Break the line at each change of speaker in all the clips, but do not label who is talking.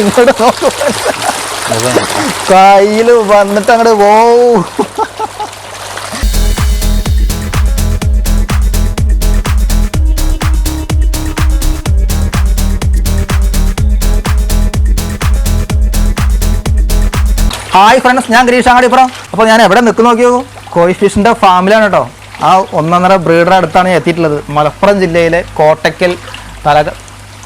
ഇങ്ങോട്ട് നോക്കൂ. കയ്യിൽ വന്നിട്ട് അങ്ങോട്ട് ഓ ഹായ് ഫ്രണ്ട്സ് ഞാൻ ഗരീഷ് അങ്ങാടിപ്പുറം അപ്പോൾ ഞാൻ എവിടെ നിൽക്കുന്നു നോക്കിയോ കോഴി ഫിഷിന്റെ ഫാമിലാണ് കേട്ടോ. ആ ഒന്നൊന്നര ബ്രീഡർ അടുത്താണ് എത്തിയിട്ടുള്ളത്. മലപ്പുറം ജില്ലയിലെ കോട്ടക്കൽ തലക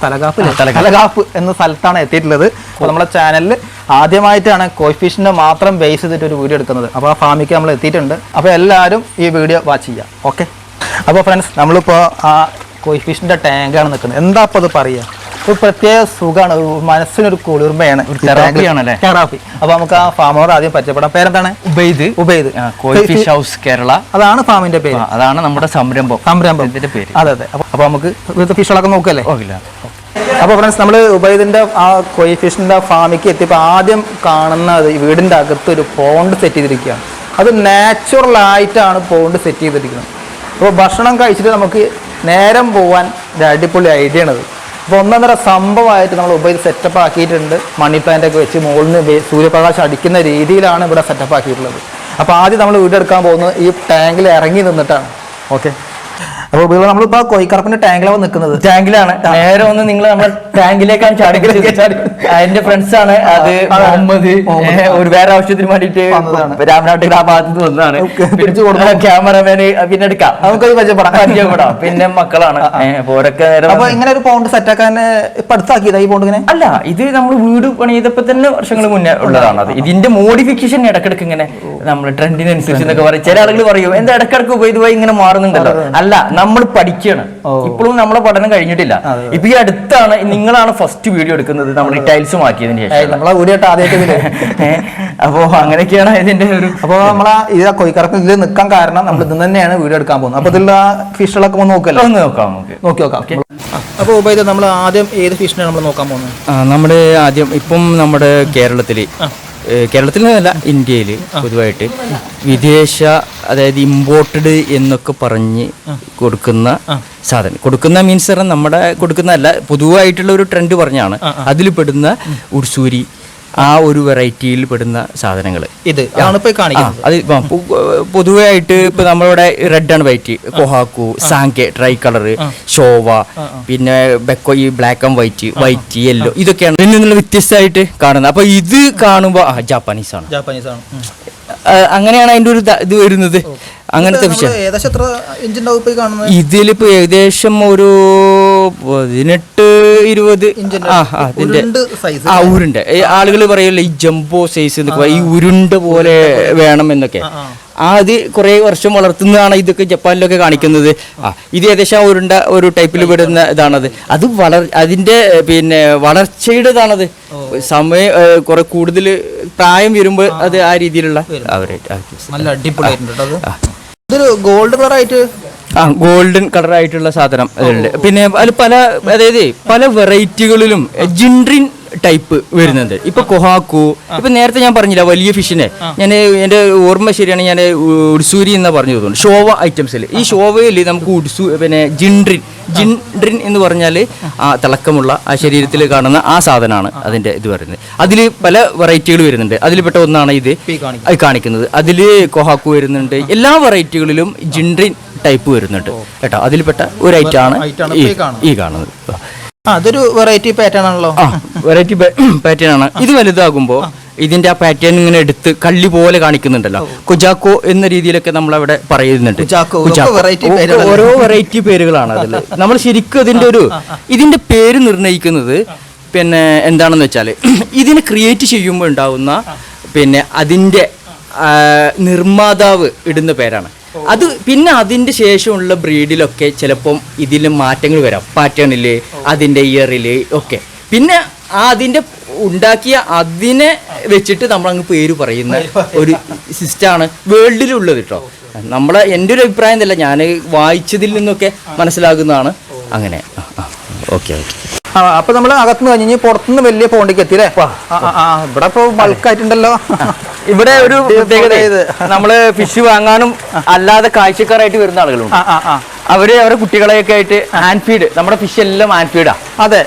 തലകാപ്പ്? തലകാപ്പ്. എന്ന സ്ഥലത്താണ് എത്തിയിട്ടുള്ളത്. അപ്പോൾ നമ്മുടെ ചാനലിൽ ആദ്യമായിട്ടാണ് കോഫിഷിനെ മാത്രം ബേസ് ചെയ്തിട്ട് ഒരു വീഡിയോ എടുക്കുന്നത്. അപ്പോൾ ആ ഫാമിക്ക് നമ്മൾ എത്തിയിട്ടുണ്ട്. അപ്പോൾ എല്ലാവരും ഈ വീഡിയോ വാച്ച് ചെയ്യാം. ഓക്കെ അപ്പോൾ ഫ്രണ്ട്സ് നമ്മളിപ്പോൾ ആ കോഴി ഫിഷിന്റെ ടാങ്കാണ് നിൽക്കുന്നത്. എന്താ അപ്പോൾ അത് പറയുക ഒരു പ്രത്യേക സുഖമാണ് ഒരു മനസ്സിനൊരു കുളിർമയാണ്? തെറാപ്പി അപ്പൊ നമുക്ക് ആ ഫാമോട് ആദ്യം പരിചയപ്പെടാം. പേരെന്താണ്?
ഉബൈദ്.
ഉബൈദ്.
ഫിഷ് ഹൗസ് കേരള
അതാണ് ഫാമിന്റെ പേര്.
അതാണ് നമ്മുടെ സംരംഭം. സംരംഭത്തിന്റെ പേര്.
അതെ അതെ. അപ്പൊ നമുക്ക് ഇവിടുത്തെ ഫിഷുകളൊക്കെ നോക്കല്ലേ?
ഓക്കില്ല
അപ്പൊ ഫ്രണ്ട്സ് നമ്മൾ ഉബൈദിന്റെ ആ കോഴി ഫിഷിന്റെ ഫാമിക്ക് എത്തിയപ്പോൾ ആദ്യം കാണുന്നത് ഈ വീടിന്റെ അകത്ത് ഒരു പോണ്ട് സെറ്റ് ചെയ്തിരിക്കുകയാണ്. അത് നാച്ചുറൽ ആയിട്ടാണ് പോണ്ട് സെറ്റ് ചെയ്തിരിക്കുന്നത്. അപ്പോൾ ഭക്ഷണം കഴിച്ചിട്ട് നമുക്ക് നേരം പോവാൻ ഒരു അടിപൊളി ഐഡിയ ആണത് അപ്പോൾ ഒന്നൊന്നര സംഭവമായിട്ട് നമ്മൾ ഉപയോഗിച്ച് സെറ്റപ്പ് ആക്കിയിട്ടുണ്ട്. മണി പ്ലാന്റ് ഒക്കെ വെച്ച് മുകളിൽ നിന്ന് സൂര്യപ്രകാശം അടിക്കുന്ന രീതിയിലാണ് ഇവിടെ സെറ്റപ്പ് ആക്കിയിട്ടുള്ളത്. അപ്പോൾ ആദ്യം നമ്മൾ വീടെടുക്കാൻ പോകുന്നത് ഈ ടാങ്കിൽ ഇറങ്ങി നിന്നിട്ടാണ്. ഓക്കെ അപ്പോൾ ഉപയോഗം നമ്മളിപ്പോൾ കോഴിക്കറപ്പിന്റെ ടാങ്കിലാണ് നിൽക്കുന്നത്
ടാങ്കിലാണ്. നേരെ ഒന്ന് നിങ്ങൾ നമ്മുടെ ടാങ്കിലേക്കാണ് ചാടി എന്റെ ഫ്രണ്ട്സ് ആണ്. അത്. മുഹമ്മദ്. ഒരു വേറെ ആവശ്യത്തിന് വേണ്ടിട്ട്. രാമനാട്ടിൽ ആ ഭാഗത്ത് വന്നതാണ്.
പിടിച്ചു കൊടുക്കുന്ന
ക്യാമറമാന് പിന്നെ എടുക്കാം.
നമുക്കത് പരിചയപ്പെടാം.
പിന്നെ മക്കളാണ്. അപ്പൊ ഓരൊക്കെ നേരെ
അപ്പൊ ഇങ്ങനെ ഒരു പോണ്ട് സെറ്റ് ആക്കാൻ ഇപ്പൊ അടുത്താക്കിയതാ ഈ പൗണ്ട് ഇങ്ങനെ
അല്ല ഇത് നമ്മൾ വീട് പണിയതപ്പോ തന്നെ വർഷങ്ങൾ മുന്നേ ഉള്ളതാണ് അത്. ഇതിന്റെ മോഡിഫിക്കേഷൻ ഇടക്കിടക്ക് ഇങ്ങനെ നമ്മൾ ട്രെൻഡിനനുസരിച്ച് എന്നൊക്കെ പറയും. ചില ആളുകൾ പറയും എന്താ ഇടക്കിടക്ക് പോയി ഇതുപോയി ഇങ്ങനെ മാറുന്നുണ്ടല്ലോ? അല്ല നമ്മൾ പഠിക്കുകയാണ് ഇപ്പോഴും നമ്മളെ പഠനം കഴിഞ്ഞിട്ടില്ല. ഇപ്പൊ ഈ അടുത്താണ് നിങ്ങളാണ് ഫസ്റ്റ് വീഡിയോ എടുക്കുന്നത്. നമ്മൾ ഈ ടൈൽസ് മാറ്റിയതിന് ശേഷം. അപ്പോ അങ്ങനെയൊക്കെയാണ് ഇതിന്റെ ഒരു
അപ്പൊ നമ്മളെ ഇത് കൊയ്ക്കറക്കം ഇതിൽ നിൽക്കാൻ കാരണം നമ്മൾ ഇത് തന്നെയാണ് വീഡിയോ എടുക്കാൻ പോകുന്നത്. അപ്പൊ ഇതിലുള്ള ഫിഷുകളൊക്കെ ഒന്ന് നോക്കല്ലോ?
ഒന്ന് നോക്കാം
നോക്കി നോക്കാം. അപ്പൊ ഉബൈദ് നമ്മൾ ആദ്യം ഏത് ഫിഷിനാണ് നമ്മൾ നോക്കാൻ പോകുന്നത്?
നമ്മുടെ ആദ്യം ഇപ്പം നമ്മുടെ കേരളത്തിൽ കേരളത്തിൽ നിന്നല്ല ഇന്ത്യയിൽ പൊതുവായിട്ട്. വിദേശ അതായത് ഇമ്പോർട്ടഡ് എന്നൊക്കെ പറഞ്ഞ് കൊടുക്കുന്ന സാധനം. കൊടുക്കുന്ന മീൻസ് നമ്മുടെ കൊടുക്കുന്നതല്ല പൊതുവായിട്ടുള്ള ഒരു ട്രെൻഡ് പറഞ്ഞാണ്. അതിൽ പെടുന്ന ഉർസൂരി ആ ഒരു വെറൈറ്റിയിൽ പെടുന്ന സാധനങ്ങൾ
ഇത്
അത് ഇപ്പം ആയിട്ട് ഇപ്പൊ നമ്മളിവിടെ red and white kohaku sanke tri colour showa പിന്നെ ബെക്കോ ഈ black and white white yellow ഇതൊക്കെയാണ് ഇതിൽ നിന്നുള്ള വ്യത്യസ്തമായിട്ട് കാണുന്നത്. അപ്പൊ ഇത് കാണുമ്പോൾ ആ ജാപ്പാനീസ് ആണ്.
ജാപ്പാനീസ് ആണ്.
അങ്ങനെയാണ് അതിന്റെ ഒരു ഇത് വരുന്നത്. അങ്ങനത്തെ വിഷയം. ഇതിലിപ്പോ ഏകദേശം ഒരു പതിനെട്ട് ഇരുപത്. ആ അതിന്റെ ആ ഉരുണ്ട്. ആളുകൾ പറയല്ലോ ഈ ജംബോ സൈസ്. ഈ ഉരുണ്ട പോലെ വേണം എന്നൊക്കെ.
ആ, ആ.
ആ അത് കുറെ വർഷം വളർത്തുന്നതാണ് ഇതൊക്കെ ജപ്പാനിലൊക്കെ കാണിക്കുന്നത്. ആ ഇത് ഏകദേശം ഉരുണ്ട ഒരു ടൈപ്പിൽ വിടുന്ന ഇതാണത്. അത് വളർ അതിന്റെ പിന്നെ വളർച്ചയുടെ ഇതാണത് സമയം കുറെ കൂടുതൽ പ്രായം വരുമ്പോൾ അത് ആ രീതിയിലുള്ള
നല്ല അടിപൊളിയായിട്ടുണ്ട് ഇതൊരു ഗോൾഡ് കളർ ആയിട്ട്
ആ ഗോൾഡൻ കളർ ആയിട്ടുള്ള സാധനം അതിലുണ്ട് പിന്നെ അതിൽ പല അതായത് പല വെറൈറ്റികളിലും ജിൻഡ്രിൻ ടൈപ്പ് വരുന്നുണ്ട് ഇപ്പൊ കൊഹാക്കു ഇപ്പൊ നേരത്തെ ഞാൻ പറഞ്ഞില്ല വലിയ ഫിഷിനെ? ഞാൻ എന്റെ ഓർമ്മ ശരിയാണ് ഞാൻ ഉഡ്സൂരി എന്ന് പറഞ്ഞു തോന്നുന്നു. ഷോവ ഐറ്റംസിൽ ഈ ഷോവയിൽ നമുക്ക് ഉഡ്സു പിന്നെ ജിൻഡ്രിൻ ജിൻഡ്രിൻ എന്ന് പറഞ്ഞാൽ ആ. തിളക്കമുള്ള ആ ശരീരത്തിൽ കാണുന്ന ആ സാധനമാണ് അതിന്റെ ഇത് പറയുന്നത്. അതിൽ പല വെറൈറ്റികൾ വരുന്നുണ്ട്. അതിൽപ്പെട്ട ഒന്നാണ് ഇത്
കാണിക്കുന്നത്.
അത് കാണിക്കുന്നത്. അതിൽ കൊഹാക്കു വരുന്നുണ്ട്. എല്ലാ വെറൈറ്റികളിലും ജിൻഡ്രിൻ ടൈപ്പ് വരുന്നുണ്ട്. കേട്ടോ? അതിൽപ്പെട്ട ഒരു ഐറ്റം ആണ്
item ആണ്
ഈ
ഇപ്പൊ ഈ കാണുന്നത്. അതൊരു വെറൈറ്റി പാറ്റേൺ ആണല്ലോ.
ആ വെറൈറ്റി പാറ്റേൺ ആണ്. ഇത് വലുതാകുമ്പോൾ ഇതിന്റെ ആ പാറ്റേൺ ഇങ്ങനെ എടുത്ത് കള്ളി പോലെ കാണിക്കുന്നുണ്ടല്ലോ. കുജാക്കോ എന്ന രീതിയിലൊക്കെ നമ്മൾ അവിടെ പറയുന്നുണ്ട്? ഓരോ വെറൈറ്റി പേരുകളാണ് അതിൽ. നമ്മൾ ശരിക്കും ഇതിന്റെ ഒരു ഇതിന്റെ പേര് നിർണയിക്കുന്നത് പിന്നെ എന്താണെന്ന് വെച്ചാൽ ഇതിനെ ക്രിയേറ്റ് ചെയ്യുമ്പോൾ ഉണ്ടാവുന്ന പിന്നെ അതിന്റെ നിർമ്മാതാവ് ഇടുന്ന പേരാണ്. അത് പിന്നെ അതിന്റെ ശേഷമുള്ള ബ്രീഡിലൊക്കെ ചിലപ്പം ഇതിൽ മാറ്റങ്ങൾ വരാം. പാറ്റേണിൽ അതിന്റെ ഇയറിൽ ഒക്കെ. പിന്നെ ആ അതിന്റെ ഉണ്ടാക്കിയ അതിനെ വെച്ചിട്ട് നമ്മൾ അങ്ങ് പേര് പറയുന്ന ഒരു സിസ്റ്റമാണ് വേൾഡിലുള്ളത് കേട്ടോ നമ്മളെ എന്റെ ഒരു അഭിപ്രായം എന്നല്ല ഞാൻ വായിച്ചതിൽ നിന്നൊക്കെ മനസ്സിലാകുന്നതാണ്. അങ്ങനെ. Okay okay.
ആ അപ്പൊ നമ്മൾ അകത്തുനിന്ന് കഴിഞ്ഞ് പുറത്തുനിന്ന് വലിയ പോണ്ടിക്ക് എത്തിയില്ലേ? ആ, ആ, ആ, ഇവിടെ ഇപ്പൊ ബൾക്കായിട്ടുണ്ടല്ലോ
ഇവിടെ ഒരു പ്രത്യേകത. നമ്മൾ ഫിഷ് വാങ്ങാനും അല്ലാതെ കാഴ്ചക്കാരായിട്ട് വരുന്ന ആളുകളുണ്ട്. അവർ അവരുടെ കുട്ടികളെയൊക്കെ ആയിട്ട് ഹാൻഡ് ഫീഡ് നമ്മുടെ ഫിഷ് എല്ലാം ഹാൻഡ് ഫീഡാ
അതെ.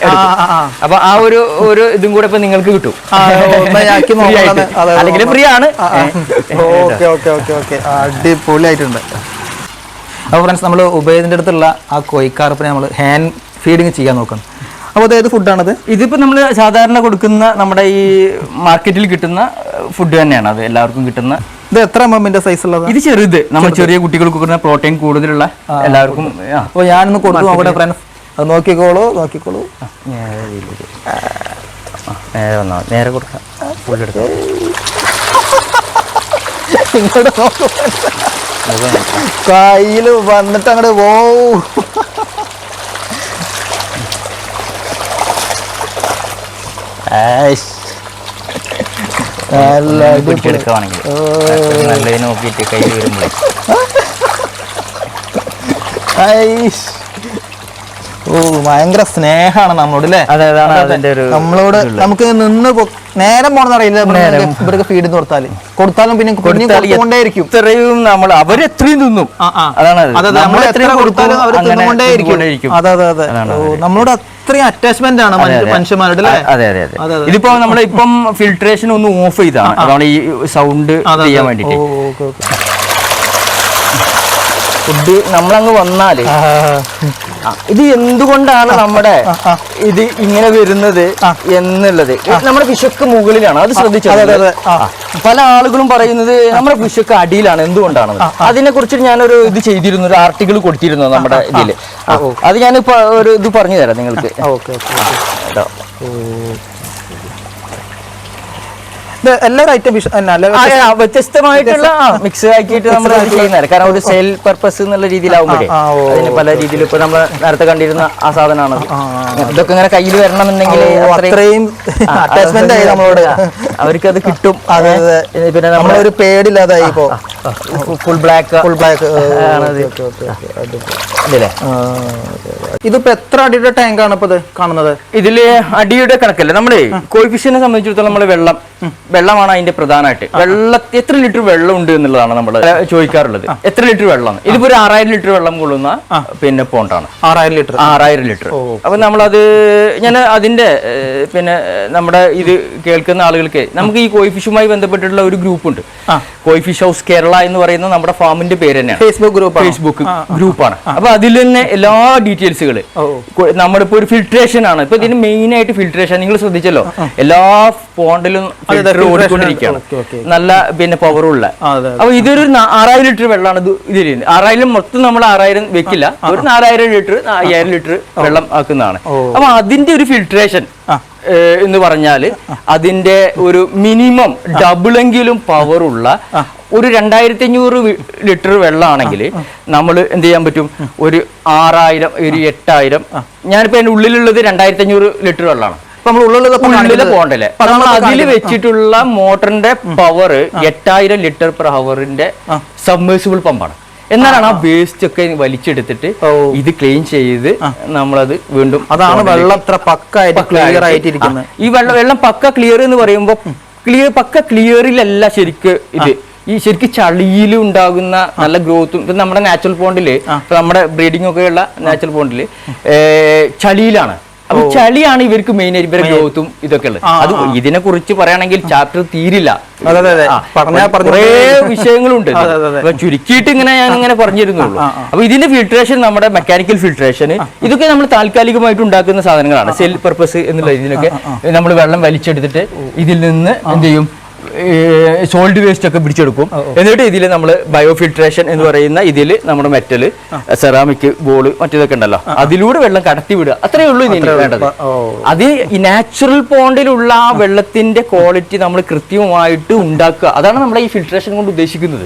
അപ്പൊ ആ ഒരു ഒരു ഇതും കൂടെ ഇപ്പൊ നിങ്ങൾക്ക് കിട്ടും. അല്ലെങ്കിൽ ഫ്രീ ആണ്.
Okay okay okay okay. അടിപൊളിയായിട്ടുണ്ട്. അപ്പോൾ ഫ്രണ്ട്സ് നമ്മൾ ഉബൈദിന്റെ അടുത്തുള്ള ആ കോയിക്കാർപ്പിനെ നമ്മൾ ഹാൻഡ് ഫീഡിങ് ചെയ്യാൻ നോക്കണം. അപ്പോൾ ഏത് ഫുഡാണത്?
ഇതിപ്പോ നമ്മൾ സാധാരണ കൊടുക്കുന്ന നമ്മുടെ ഈ മാർക്കറ്റിൽ കിട്ടുന്ന ഫുഡ് തന്നെയാണ് അത് എല്ലാവർക്കും കിട്ടുന്ന.
ഇത് എത്ര എമ്മിന്റെ സൈസ് ഉള്ളത്?
ഇത് ചെറുത്. നമ്മൾ ചെറിയ കുട്ടികൾക്ക് കൊടുക്കുന്ന പ്രോട്ടീൻ കൂടുതലുള്ള എല്ലാവർക്കും
അപ്പോൾ ഞാനൊന്ന് കൊടുക്കും അവിടെ ഫ്രണ്ട്സ് അത് നോക്കിക്കോളൂ നോക്കിക്കോളൂ.
നേരെ. നേരെ കൊടുക്കാം. ഫുൾ എടുക്കാം
ഇങ്ങോട്ട് കയ്യിൽ വന്നിട്ട് അങ്ങോട്ട് പോ നല്ല അടിപൊളി.
പിടിച്ചെടുക്കുവാണെങ്കിൽ. നല്ലതിന് നോക്കിയിട്ട് കൈ വരുമ്പോഴേ.
ഓ ഭയങ്കര സ്നേഹമാണ് നമ്മളോട് അല്ലേ നമ്മളോട് നമുക്ക് നിന്ന് നേരം പോണെന്നറിയില്ല ഇവർക്ക് ഫീഡ് കൊടുത്താൽ കൊടുത്താലും. പിന്നെ കൊടുത്തുകൊണ്ടേയിരിക്കും.
ഇത്രയും നമ്മൾ അവരെത്രയും തിന്നും. അതാണ് നമ്മളെത്രയും
കൊടുത്താലും അവർ തിന്നുകൊണ്ടേയിരിക്കും. അതെ അതെ അതെ. നമ്മളോട് അത്രയും അറ്റാച്ച്മെന്റ് ആണ് മനുഷ്യന്മാരുടെ
അതെ. അതെ അതെ. ഇതിപ്പോ നമ്മൾ ഇപ്പം ഫിൽട്രേഷൻ ഒന്ന് ഓഫ് ചെയ്താണ് അതാണ് ഈ സൗണ്ട് ചെയ്യാൻ വേണ്ടിട്ട്
ഓ, ഓക്കെ, ഓക്കെ.
ഫുഡ് നമ്മളങ്ങ് വന്നാൽ. ഇത് എന്തുകൊണ്ടാണ് നമ്മുടെ. ഇത് ഇങ്ങനെ വരുന്നത് എന്നുള്ളത്? നമ്മുടെ വിശക്ക് മുകളിലാണ് അത് ശ്രദ്ധിച്ചത്. പല ആളുകളും പറയുന്നത് നമ്മുടെ വിശക്ക് അടിയിലാണ് എന്തുകൊണ്ടാണ്? അതിനെ കുറിച്ച് ഞാനൊരു ഇത് ചെയ്തിരുന്നു ഒരു ആർട്ടിക്കിൾ കൊടുത്തിരുന്നു നമ്മുടെ ഇതിൽ അത് ഞാനിപ്പോ ഒരു ഇത് പറഞ്ഞു തരാം നിങ്ങൾക്ക്
ഓക്കെ എല്ലാവരും ഐറ്റം
വ്യത്യസ്തമായിട്ടുള്ള മിക്സ് ആക്കിയിട്ട് നമ്മൾ ചെയ്യുന്നത് കാരണം ഒരു സെയിൽ പർപ്പസ് എന്നുള്ള രീതിയിലാവുമ്പോഴേ അതിന് പല രീതിയിൽ ഇപ്പൊ നമ്മൾ നേരത്തെ കണ്ടിരുന്ന ആ സാധനമാണ് ഇതൊക്കെ ഇങ്ങനെ കയ്യിൽ വരണമെന്നുണ്ടെങ്കിൽ
എന്നുണ്ടെങ്കിൽ അത്രയും അറ്റാച്ച്മെന്റ് ആയി നമ്മളോട്.
അവർക്ക് അത് കിട്ടും. പിന്നെ
നമ്മളൊരു പേടില്ലാതായി ഇപ്പോ.
ഫുൾ ബ്ലാക്ക്
ഫുൾ ബ്ലാക്ക് ഇതിപ്പോ എത്ര അടിയുടെ ടാങ്ക് ആണ് ഇപ്പൊ കാണുന്നത്?
ഇതിൽ അടിയുടെ കണക്കല്ലേ? നമ്മൾ കോയിഫിഷ്യനെ സംബന്ധിച്ചിടത്തോളം നമ്മൾ വെള്ളം വെള്ളമാണ് അതിന്റെ പ്രധാനമായിട്ട്. വെള്ളത്തിൽ എത്ര ലിറ്റർ വെള്ളം ഉണ്ട് എന്നുള്ളതാണ് നമ്മൾ ചോദിക്കാറുള്ളത്. എത്ര ലിറ്റർ വെള്ളം ഇതിപ്പോ ഒരു ആറായിരം ലിറ്റർ വെള്ളം കൊള്ളുന്ന പിന്നെ പോണ്ടാണ്.
ആറായിരം ലിറ്റർ.
ആറായിരം ലിറ്റർ. അപ്പൊ നമ്മളത് ഞാൻ അതിന്റെ പിന്നെ നമ്മുടെ ഇത് കേൾക്കുന്ന ആളുകൾക്ക് നമുക്ക് ഈ കോയിഫിഷുമായി ബന്ധപ്പെട്ടിട്ടുള്ള ഒരു ഗ്രൂപ്പ് ഉണ്ട്. കോയിഫിഷ് ഹൗസ് കേരള എന്ന് പറയുന്ന നമ്മുടെ ഫാമിന്റെ പേര് തന്നെയാണ്.
ഫേസ്ബുക്ക് ഗ്രൂപ്പ്
ഫേസ്ബുക്ക് ഗ്രൂപ്പാണ്. അപ്പൊ അതിൽ തന്നെ എല്ലാ ഡീറ്റെയിൽസുകൾ നമ്മളിപ്പോ ഒരു ഫിൽട്രേഷൻ ആണ്. ഇപ്പൊ ഇതിന് മെയിൻ ആയിട്ട് ഫിൽട്രേഷൻ നിങ്ങൾ ശ്രദ്ധിച്ചല്ലോ? എല്ലാ പോണ്ടിലും ഓടിക്കൊണ്ടിരിക്കുകയാണ്. നല്ല പിന്നെ പവറുള്ള. അപ്പൊ ഇതൊരു ആറായിരം ലിറ്റർ വെള്ളമാണ് ഇത് ഇതിൽ ആറായിരം മൊത്തം നമ്മൾ ആറായിരം വെക്കില്ല. ഒരു നാലായിരം ലിറ്റർ അയ്യായിരം ലിറ്റർ വെള്ളം ആക്കുന്നതാണ്. അപ്പൊ അതിന്റെ ഒരു ഫിൽട്രേഷൻ എന്ന് പറഞ്ഞാൽ അതിന്റെ ഒരു മിനിമം ഡബിളെങ്കിലും പവറുള്ള ഒരു രണ്ടായിരത്തി അഞ്ഞൂറ് ലിറ്റർ വെള്ളമാണെങ്കിൽ നമ്മൾ എന്ത് ചെയ്യാൻ പറ്റും? ഒരു ആറായിരം ഒരു എട്ടായിരം. ഞാനിപ്പോ അതിന്റെ ഉള്ളിലുള്ളത് രണ്ടായിരത്തി അഞ്ഞൂറ് ലിറ്റർ വെള്ളമാണ്. ഉള്ളിലെ നമ്മൾ അതിൽ വെച്ചിട്ടുള്ള മോട്ടറിന്റെ പവർ എട്ടായിരം ലിറ്റർ പെർ ഹവറിന്റെ സബ്മേഴ്സിബിൾ പമ്പാണ് എന്നാലാണ് ആ. വേസ്റ്റ് ഒക്കെ വലിച്ചെടുത്തിട്ട് ഇത് ക്ലീൻ ചെയ്ത് നമ്മളത് വീണ്ടും
അതാണ് വെള്ളം അത്ര പക്കായിട്ട്
പക്ക
ക്ലിയർ
ആയിട്ട്
ആയിട്ടിരിക്കുന്നത്.
ഈ വെള്ളം വെള്ളം പക്ക ക്ലിയർ എന്ന് പറയുമ്പോൾ ക്ലിയർ പക്ക ക്ലിയറിലല്ല ശരിക്ക് ഇത്. ഈ ശരിക്ക് ചളിയിൽ ഉണ്ടാകുന്ന നല്ല ഗ്രോത്തും ഇപ്പൊ നമ്മുടെ നാച്ചുറൽ പോണ്ടിൽ നമ്മുടെ ബ്രീഡിംഗ് ഒക്കെയുള്ള നാച്ചുറൽ പോണ്ടിൽ ചളിയിലാണ്. അപ്പൊ ചളിയാണ് ഇവർക്ക് മെയിൻ ഇവരുടെ ഗ്രോത്തും ഇതൊക്കെ ഉള്ളത്. അത് ഇതിനെ കുറിച്ച് പറയുകയാണെങ്കിൽ ചാപ്റ്റർ തീരില്ല. കുറേ വിഷയങ്ങളുണ്ട്. അപ്പൊ ചുരുക്കിയിട്ട് ഇങ്ങനെ ഞാൻ ഇങ്ങനെ പറഞ്ഞിരുന്നുള്ളൂ. അപ്പൊ ഇതിന്റെ ഫിൽട്രേഷൻ നമ്മുടെ മെക്കാനിക്കൽ ഫിൽട്രേഷൻ ഇതൊക്കെ നമ്മൾ താൽക്കാലികമായിട്ട് ഉണ്ടാക്കുന്ന സാധനങ്ങളാണ്. സെൽ പർപ്പസ് എന്നുള്ള ഇതിനൊക്കെ നമ്മൾ വെള്ളം വലിച്ചെടുത്തിട്ട് ഇതിൽ നിന്ന് എന്ത് ചെയ്യും? സോൾഡ് വേസ്റ്റ് ഒക്കെ പിടിച്ചെടുക്കും. എന്നിട്ട് ഇതിൽ നമ്മൾ ബയോഫിൽട്രേഷൻ എന്ന് പറയുന്ന ഇതിൽ നമ്മുടെ മെറ്റൽ സെറാമിക് ബോൾ മറ്റേതൊക്കെ ഉണ്ടല്ലോ. അതിലൂടെ വെള്ളം കടത്തി വിടുക. അത്രേ ഉള്ളൂ ഇതിന് വേണ്ടത്. അത് ഈ നാച്ചുറൽ പോണ്ടിലുള്ള ആ വെള്ളത്തിന്റെ ക്വാളിറ്റി നമ്മൾ കൃത്യമായിട്ട് ഉണ്ടാക്കുക. അതാണ് നമ്മൾ ഈ ഫിൽട്രേഷൻ കൊണ്ട് ഉദ്ദേശിക്കുന്നത്.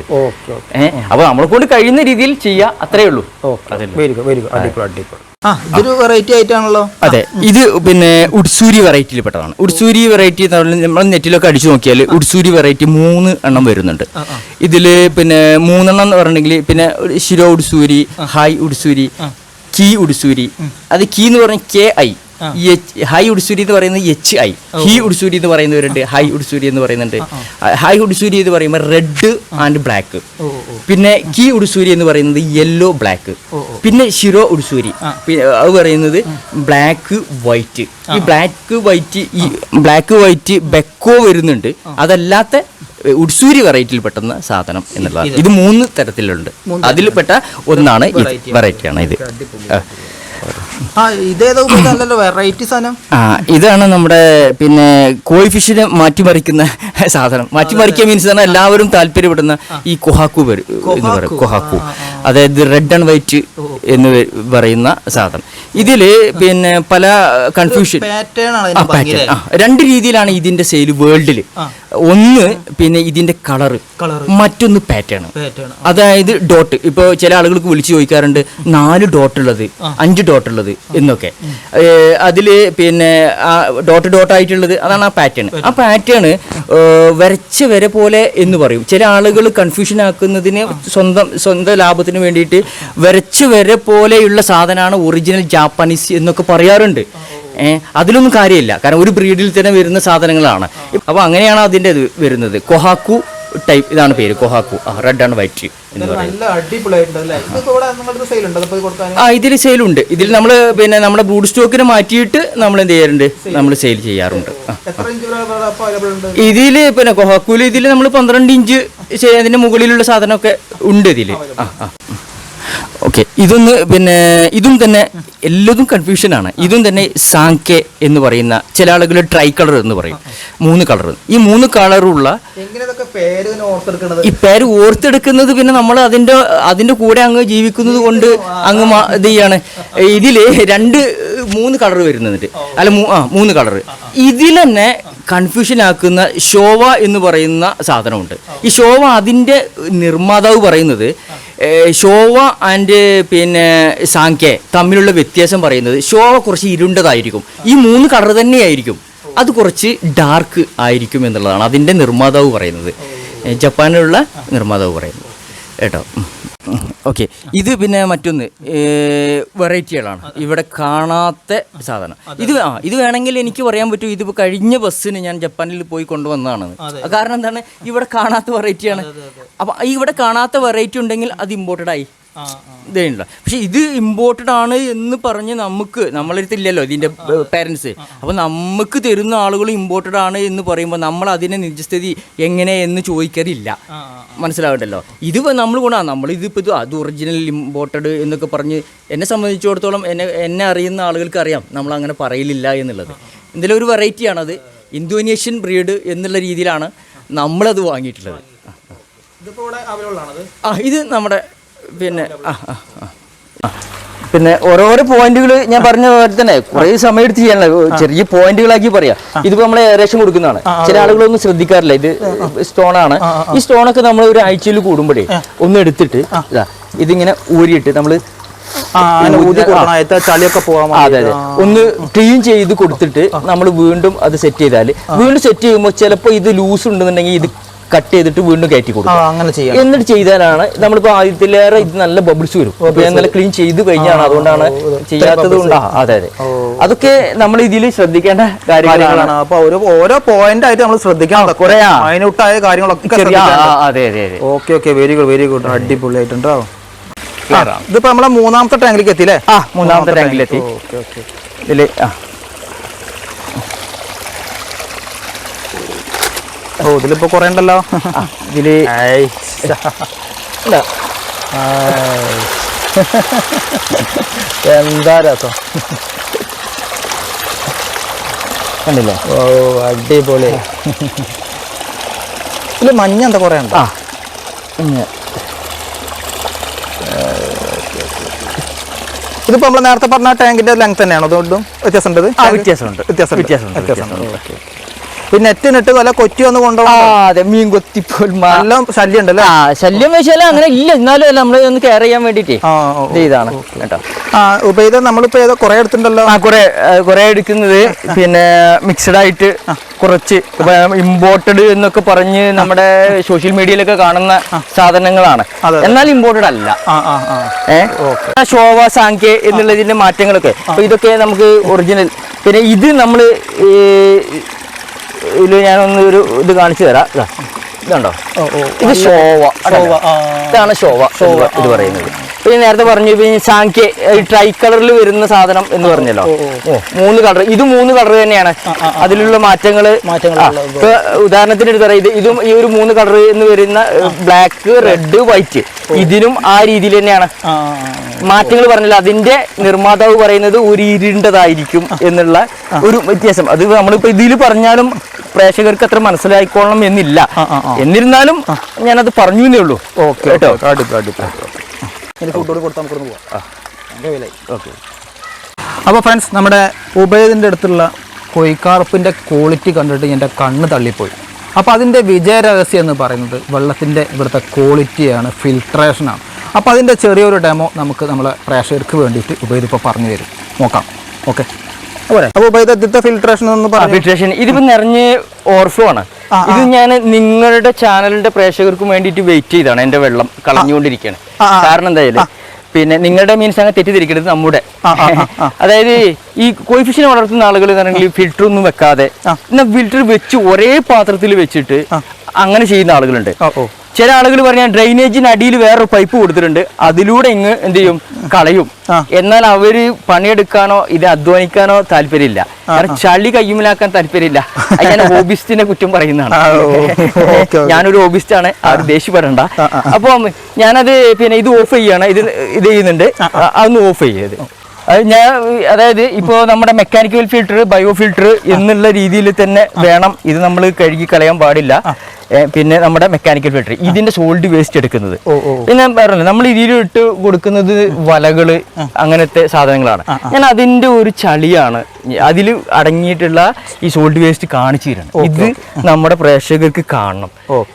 ഏഹ് അപ്പൊ നമ്മളെ കൊണ്ട് കഴിയുന്ന രീതിയിൽ ചെയ്യുക അത്രേ ഉള്ളൂ.
ഓക്കെ വെരി ഗുഡ് വെരി അടിപൊളി അടിപൊളി. ഇതൊരു വെറൈറ്റി ആയിട്ടാണല്ലോ?
അതെ ഇത് പിന്നെ ഉഡ്സൂരി വെറൈറ്റിയിൽ പെട്ടതാണ്. ഉഡ്സൂരി വെറൈറ്റി നമ്മൾ നെറ്റിലൊക്കെ അടിച്ചു നോക്കിയാൽ ഉഡ്സൂരി വെറൈറ്റി മൂന്ന് എണ്ണം വരുന്നുണ്ട്. ഇതിൽ പിന്നെ മൂന്നെണ്ണം എന്ന് പറഞ്ഞിട്ടുണ്ടെങ്കിൽ പിന്നെ ശിരോ ഉഡ്സൂരി ഹായ് ഉഡ്സൂരി കീ ഉഡ്സൂരി. അത് കീ എന്ന് പറഞ്ഞാൽ കെ ഐ. ഹൈ ഉഡ്സൂരി എന്ന് പറയുന്നത് എച്ച് ഐ ഹി ഉഡ്സൂരി എന്ന് പറയുന്നവരുണ്ട് ഹൈ ഉഡ്സൂരി എന്ന് പറയുന്നുണ്ട്. ഹൈ ഉഡ്സൂരി എന്ന് പറയുമ്പോൾ റെഡ് ആൻഡ് ബ്ലാക്ക് പിന്നെ കി ഉഡ്സൂരി എന്ന് പറയുന്നത് യെല്ലോ ബ്ലാക്ക് പിന്നെ ഷിറോ ഉഡ്സൂരി അത് പറയുന്നത് ബ്ലാക്ക് വൈറ്റ് ഈ ബ്ലാക്ക് വൈറ്റ് ഈ ബ്ലാക്ക് വൈറ്റ് ബെക്കോ വരുന്നുണ്ട്. അതല്ലാത്ത ഉഡ്സൂരി വെറൈറ്റിയിൽ പെട്ടുന്ന സാധനം എന്നുള്ളതാണ്. ഇത് മൂന്ന് തരത്തിലുണ്ട്. അതിൽ പെട്ട ഒന്നാണ് ഈ വെറൈറ്റിയാണ് ഇത്. ഇതാണ് നമ്മുടെ പിന്നെ കോഴി ഫിഷിനെ മാറ്റിമറിക്കുന്ന സാധനം. മാറ്റിമറിക്കുക മീൻസ് എല്ലാവരും താല്പര്യപ്പെടുന്ന ഈ കൊഹാക്കു പറയും കൊഹാക്കു. അതായത് റെഡ് ആൻഡ് വൈറ്റ് എന്ന് പറയുന്ന സാധനം. ഇതിൽ പിന്നെ പല കൺഫ്യൂഷൻ രണ്ട് രീതിയിലാണ് ഇതിന്റെ സെയിൽ വേൾഡിൽ ഒന്ന് പിന്നെ ഇതിന്റെ
കളർ
മറ്റൊന്ന് പാറ്റേൺ അതായത് ഡോട്ട് ഇപ്പോൾ ചില ആളുകൾക്ക് വിളിച്ചു ചോദിക്കാറുണ്ട് നാല് ഡോട്ട് ഉള്ളത് അഞ്ച് ഡോട്ട് ഉള്ളത് എന്നൊക്കെ. അതിൽ അതിൽ പിന്നെ ഡോട്ട് ഡോട്ട് ആയിട്ടുള്ളത് അതാണ് ആ പാറ്റേൺ ആ പാറ്റേൺ വരച്ച വര പോലെ എന്ന് പറയും. ചില ആളുകൾ കൺഫ്യൂഷൻ ആക്കുന്നതിന് സ്വന്തം സ്വന്തം ലാഭത്തിന് വേണ്ടിയിട്ട് വരച്ച് വരെ പോലെയുള്ള സാധനമാണ് ഒറിജിനൽ ജാപ്പാനീസ് എന്നൊക്കെ പറയാറുണ്ട്. അതിലൊന്നും കാര്യമില്ല. കാരണം ഒരു ബ്രീഡിൽ തന്നെ വരുന്ന സാധനങ്ങളാണ്. അപ്പോൾ അങ്ങനെയാണ് അതിന്റെ ഇത് വരുന്നത്. കൊഹാക്കു ടൈപ്പ് ഇതാണ് പേര് കൊഹാക്കു. ആ റെഡ് ആൻഡ് വൈറ്റ് എന്ന് പറയുന്നത്. ആ. ഇതിൽ സെയിലുണ്ട് ഇതിൽ നമ്മൾ പിന്നെ നമ്മുടെ ബ്രൂഡ് സ്റ്റോക്കിനെ മാറ്റിയിട്ട് നമ്മൾ എന്ത് ചെയ്യാറുണ്ട്? നമ്മൾ സെയിൽ ചെയ്യാറുണ്ട്. ഇതിൽ പിന്നെ കൊഹാക്കൂൽ ഇതിൽ നമ്മൾ പന്ത്രണ്ട് ഇഞ്ച് അതിന്റെ മുകളിലുള്ള സാധനമൊക്കെ ഉണ്ട് ഇതിൽ ആ ആ. ഓക്കെ ഇതൊന്ന് പിന്നെ ഇതും തന്നെ എല്ലതും കൺഫ്യൂഷനാണ് ഇതും തന്നെ സാങ്കെ എന്ന് പറയുന്ന ചില ആളുകൾ ട്രൈ കളർ എന്ന് പറയും. മൂന്ന് കളർ ഈ മൂന്ന് കളറുള്ള ഈ പേര് ഓർത്തെടുക്കുന്നത് പിന്നെ നമ്മൾ അതിന്റെ അതിന്റെ കൂടെ അങ്ങ് ജീവിക്കുന്നത് കൊണ്ട് അങ്ങ് ഇത് ചെയ്യാണ്. ഇതിൽ രണ്ട് മൂന്ന് കളർ വരുന്നുണ്ട്. അല്ല ആ മൂന്ന് കളർ ഇതിൽ തന്നെ കൺഫ്യൂഷൻ ആക്കുന്ന ഷോവ എന്ന് പറയുന്ന സാധനമുണ്ട്. ഈ ഷോവ അതിന്റെ നിർമ്മാതാവ് പറയുന്നത് ഷോവ ആൻഡ് പിന്നെ സാങ്കെ തമ്മിലുള്ള വ്യത്യാസം പറയുന്നത് ഷോവ കുറച്ച് ഇരുണ്ടതായിരിക്കും. ഈ മൂന്ന് കളർ തന്നെയായിരിക്കും. അത് കുറച്ച് ഡാർക്ക് ആയിരിക്കും എന്നുള്ളതാണ് അതിന്റെ നിർമ്മാതാവ് പറയുന്നത്. ജപ്പാനിലുള്ള നിർമ്മാതാവ് പറയുന്നത്. കേട്ടോ. ഓക്കെ. ഇത് പിന്നെ മറ്റൊന്ന്. വെറൈറ്റികളാണ്. ഇവിടെ കാണാത്ത സാധനം. ഇത് ആ ഇത് വേണമെങ്കിൽ എനിക്ക് പറയാൻ പറ്റും ഇത് കഴിഞ്ഞ ബസ്സിന് ഞാൻ ജപ്പാനിൽ പോയി കൊണ്ടുവന്നതാണ്. കാരണം എന്താണ്? ഇവിടെ കാണാത്ത വെറൈറ്റിയാണ്. അപ്പം ഇവിടെ കാണാത്ത വെറൈറ്റി ഉണ്ടെങ്കിൽ അത് ഇമ്പോർട്ടഡ് ആയി. ഇതേണ്ട പക്ഷെ ഇത് ഇമ്പോർട്ടഡ് ആണ് എന്ന് പറഞ്ഞ് നമുക്ക് നമ്മളടുത്തില്ലല്ലോ ഇതിന്റെ പേരൻസ് അപ്പോൾ നമുക്ക് തരുന്ന ആളുകൾ ഇമ്പോർട്ടഡ് ആണ് എന്ന് പറയുമ്പോൾ നമ്മൾ അതിനെ നിജസ്ഥിതി എങ്ങനെ എന്ന് ചോദിക്കാറില്ല മനസ്സിലാവണ്ടല്ലോ? ഇത് നമ്മൾ ഗുണമാണ് നമ്മൾ ഇതിപ്പോൾ ഇത് അത് ഒറിജിനൽ ഇമ്പോർട്ടഡ് എന്നൊക്കെ പറഞ്ഞ് എന്നെ സംബന്ധിച്ചിടത്തോളം എന്നെ എന്നെ അറിയുന്ന ആളുകൾക്ക് അറിയാം. നമ്മൾ അങ്ങനെ പറയലില്ല എന്നുള്ളത്. എന്തെങ്കിലും ഒരു വെറൈറ്റിയാണത് ഇന്തോനേഷ്യൻ ബ്രീഡ് എന്നുള്ള രീതിയിലാണ് നമ്മളത് വാങ്ങിയിട്ടുള്ളത്. ആ ഇത് നമ്മുടെ പിന്നെ ആ ആ ആ. ആ. പിന്നെ ഓരോരോ പോയിന്റുകൾ ഞാൻ പറഞ്ഞ പോലെ തന്നെ കുറെ സമയം എടുത്ത് ചെയ്യാനല്ല ചെറിയ പോയിന്റുകളാക്കി പറയാം. ഇതിപ്പോ നമ്മൾ ഏകദേശം കൊടുക്കുന്നതാണ്. ചില ആളുകളൊന്നും ശ്രദ്ധിക്കാറില്ല. ഇത് സ്റ്റോൺ ആണ്. ഈ സ്റ്റോണൊക്കെ നമ്മൾ ഒരു ആഴ്ചയിൽ കൂടുമ്പോഴേ ഒന്ന് എടുത്തിട്ട് ഇതാ ഇതിങ്ങനെ ഊരിയിട്ട് നമ്മൾ
ചളിയൊക്കെ പോകാൻ
അതെ അതെ. ഒന്ന് ക്ലീൻ ചെയ്ത് കൊടുത്തിട്ട് നമ്മൾ വീണ്ടും അത് സെറ്റ് ചെയ്താൽ വീണ്ടും സെറ്റ് ചെയ്യുമ്പോൾ ചിലപ്പോ ഇത് ലൂസ് ഉണ്ടെന്നുണ്ടെങ്കിൽ ഇത് കട്ട് ചെയ്തിട്ട് വീണ്ടും കയറ്റി കൊടുക്കും.
അങ്ങനെ ചെയ്യാം.
എന്നിട്ട് ചെയ്താലാണ് നമ്മളിപ്പോ ആദ്യത്തിലേറെ ഇത് നല്ല ബബിൾസ് വരും. നല്ല ക്ലീൻ ചെയ്ത് കഴിഞ്ഞാണ്. അതുകൊണ്ടാണ് ചെയ്യാത്തത് കൊണ്ടാ. അതെ അതെ. അതൊക്കെ നമ്മൾ ഇതിൽ ശ്രദ്ധിക്കേണ്ട കാര്യങ്ങളാണ്.
അപ്പൊ ഓരോ ഓരോ പോയിന്റ് ആയിട്ട് നമ്മൾ ശ്രദ്ധിക്കണം.
കുറേ.
മൈന്യൂട്ടായ കാര്യങ്ങളൊക്കെ
അതെ അതെ
okay okay very good very good അടിപൊളിയായിട്ടുണ്ടോ. ഇതിപ്പോ നമ്മളെ മൂന്നാമത്തെ ടാങ്കിലേക്ക് എത്തിയില്ലേ
ആ മൂന്നാമത്തെ ടാങ്കിലെത്തി
ഓക്കെ ഓക്കെ
ഇതിൽ ആ.
ഓ ഇതിലിപ്പോ കുറെ ഉണ്ടല്ലോ. ഇതിൽ. എന്താ രസം?
കണ്ടില്ലേ?
ഓ അടിപൊളി. ഇതിൽ മഞ്ഞ എന്താ കൊറേ ഉണ്ടോ?
ആ.
ഇതിപ്പോ നമ്മൾ നേരത്തെ പറഞ്ഞ ടാങ്കിന്റെ ലെങ്ത് തന്നെയാണോ? അതുകൊണ്ടും?
ആ, വ്യത്യാസമുണ്ട്.
വ്യത്യാസമുണ്ട്.
വ്യത്യാസമുണ്ട്,
വ്യത്യാസമുണ്ട്.
വ്യത്യാസമുണ്ട്.
ഓക്കെ. പിന്നെ നെറ്റിനിട്ട് നല്ല കൊറ്റി വന്ന് കൊണ്ടുപോകാം
അതെ. മീൻ
നല്ല ശല്യം ഉണ്ടല്ലോ
ആ ശല്യം വെച്ചാൽ അങ്ങനെ ഇല്ല. എന്നാലും അല്ല നമ്മൾ ഒന്ന് കെയർ ചെയ്യാൻ വേണ്ടിട്ടേ ഇതാണ് കേട്ടോ.
ആ ഉപയോഗിത നമ്മളിപ്പോ ഏതോ കുറെ എടുത്തിട്ടുണ്ടല്ലോ?
ആ കുറെ കുറെ എടുക്കുന്നത് പിന്നെ മിക്സഡ് ആയിട്ട് കുറച്ച് ഇമ്പോർട്ടഡ് എന്നൊക്കെ പറഞ്ഞ് നമ്മുടെ സോഷ്യൽ മീഡിയയിലൊക്കെ കാണുന്ന സാധനങ്ങളാണ്. എന്നാൽ ഇമ്പോർട്ടഡ് അല്ല. ശോഭ സാങ്കേ എന്നുള്ളതിന്റെ മാറ്റങ്ങളൊക്കെ. അപ്പൊ ഇതൊക്കെ നമുക്ക് ഒറിജിനൽ പിന്നെ ഇത് നമ്മൾ ഇതിൽ ഞാനൊന്ന് ഒരു ഇത് കാണിച്ചു തരാം. ഇതാ, ഇതുണ്ടോ? ഇത്
ഷോവ.
ഇതാണ് ഷോവ ഷോവ ഇത് പറയുന്നത്. പിന്നെ നേരത്തെ പറഞ്ഞു പിന്നെ സാങ്കേ ട്രൈ കളറിൽ വരുന്ന സാധനം എന്ന് പറഞ്ഞല്ലോ. മൂന്ന് കളർ ഇത് മൂന്ന് കളർ തന്നെയാണ്. അതിലുള്ള മാറ്റങ്ങൾ ഇപ്പൊ ഉദാഹരണത്തിന് എടുത്ത് പറയാം ഇത് ഇതും ഈ ഒരു മൂന്ന് കളർ എന്ന് വരുന്ന ബ്ലാക്ക് റെഡ് വൈറ്റ് ഇതിനും ആ രീതിയിൽ തന്നെയാണ്. മാറ്റങ്ങൾ പറഞ്ഞില്ല അതിന്റെ നിർമ്മാതാവ് പറയുന്നത് ഒരു ഇരുണ്ടതായിരിക്കും എന്നുള്ള ഒരു വ്യത്യാസം. അത് നമ്മളിപ്പോ ഇതിൽ പറഞ്ഞാലും പ്രേക്ഷകർക്ക് അത്ര മനസ്സിലായിക്കോളണം എന്നില്ല. എന്നിരുന്നാലും ഞാനത് പറഞ്ഞു എന്നേ ഉള്ളൂ.
ഓക്കെ
കേട്ടോ?
അടുത്ത് അടുത്ത് ഇനി ഫുഡ് കൊടുത്ത് നമുക്കൊന്ന് പോവാം. ഓക്കെ. അപ്പോൾ ഫ്രണ്ട്സ് നമ്മുടെ ഉബൈദിന്റെ അടുത്തുള്ള കൊയ്ക്കാർപ്പിന്റെ ക്വാളിറ്റി കണ്ടിട്ട് എന്റെ കണ്ണ് തള്ളിപ്പോയി. അപ്പോൾ അതിന്റെ വിജയരഹസ്യം എന്ന് പറയുന്നത് വെള്ളത്തിന്റെ ഇവിടുത്തെ ക്വാളിറ്റിയാണ് ഫിൽട്രേഷനാണ് അപ്പോൾ അതിന്റെ ചെറിയൊരു ഡെമോ നമുക്ക് നമ്മളെ പ്രേക്ഷകർക്ക് വേണ്ടിയിട്ട് ഉബൈദ് ഇപ്പോൾ പറഞ്ഞു തരും നോക്കാം. ഓക്കെ. ഫിൽട്രേഷൻ
ഇതിപ്പോ നിറഞ്ഞ് ഓവർഫ്ലോ ആണ്. ഇത് ഞാൻ നിങ്ങളുടെ ചാനലിന്റെ പ്രേക്ഷകർക്ക് വേണ്ടിയിട്ട് വെയിറ്റ് ചെയ്താണ് എന്റെ വെള്ളം കളഞ്ഞുകൊണ്ടിരിക്കുകയാണ്. കാരണം എന്തായാലും പിന്നെ നിങ്ങളുടെ മീൻസ് അങ്ങനെ തെറ്റിദ്ധരിക്കരുത് നമ്മുടെ. അതായത് ഈ കോയിഫിഷ്യൻ വളർത്തുന്ന ആളുകൾ ഈ ഫിൽറ്റർ ഒന്നും വെക്കാതെ എന്നാൽ ഫിൽറ്റർ വെച്ച് ഒരേ പാത്രത്തിൽ വെച്ചിട്ട് അങ്ങനെ ചെയ്യുന്ന ആളുകളുണ്ട്. ചില ആളുകൾ പറഞ്ഞാൽ ഡ്രെയിനേജിന് അടിയിൽ വേറൊരു പൈപ്പ് കൊടുത്തിട്ടുണ്ട്. അതിലൂടെ ഇങ്ങ് എന്ത് ചെയ്യും? കളയും. എന്നാൽ അവർ പണിയെടുക്കാനോ ഇത് അധ്വാനിക്കാനോ താല്പര്യമില്ല. കാരണം ചളി കയ്യുമിലാക്കാൻ താല്പര്യമില്ല. അത് ഞാൻ ഹോബിസ്റ്റിനെ കുറ്റം പറയുന്നതാണ്. ഞാനൊരു ഹോബിസ്റ്റ് ആണ് ആരും ദേഷ്യപ്പെടണ്ട. അപ്പൊ ഞാനത് പിന്നെ ഇത് ഓഫ് ചെയ്യാണ്. ഇത് ഇത് ചെയ്യുന്നുണ്ട്. അതൊന്ന് ഓഫ് ചെയ്യത് ഞാൻ അതായത് ഇപ്പോൾ നമ്മുടെ മെക്കാനിക്കൽ ഫിൽട്ടർ ബയോ ഫിൽട്ടർ എന്നുള്ള രീതിയിൽ തന്നെ വേണം. ഇത് നമ്മൾ കഴുകി കളയാൻ പാടില്ല. പിന്നെ നമ്മുടെ മെക്കാനിക്കൽ ഫിൽട്ടർ ഇതിന്റെ സോൾഡ് വേസ്റ്റ് എടുക്കുന്നത്. പിന്നെ ഞാൻ പറഞ്ഞില്ല നമ്മൾ ഇതിൽ ഇട്ട് കൊടുക്കുന്നത് വലകൾ അങ്ങനത്തെ സാധനങ്ങളാണ്. ഞാൻ അതിന്റെ ഒരു ചളിയാണ് അതിൽ അടങ്ങിയിട്ടുള്ള ഈ സോൾഡ് വേസ്റ്റ് കാണിച്ചു തരണം ഇത് നമ്മുടെ പ്രേക്ഷകർക്ക് കാണണം.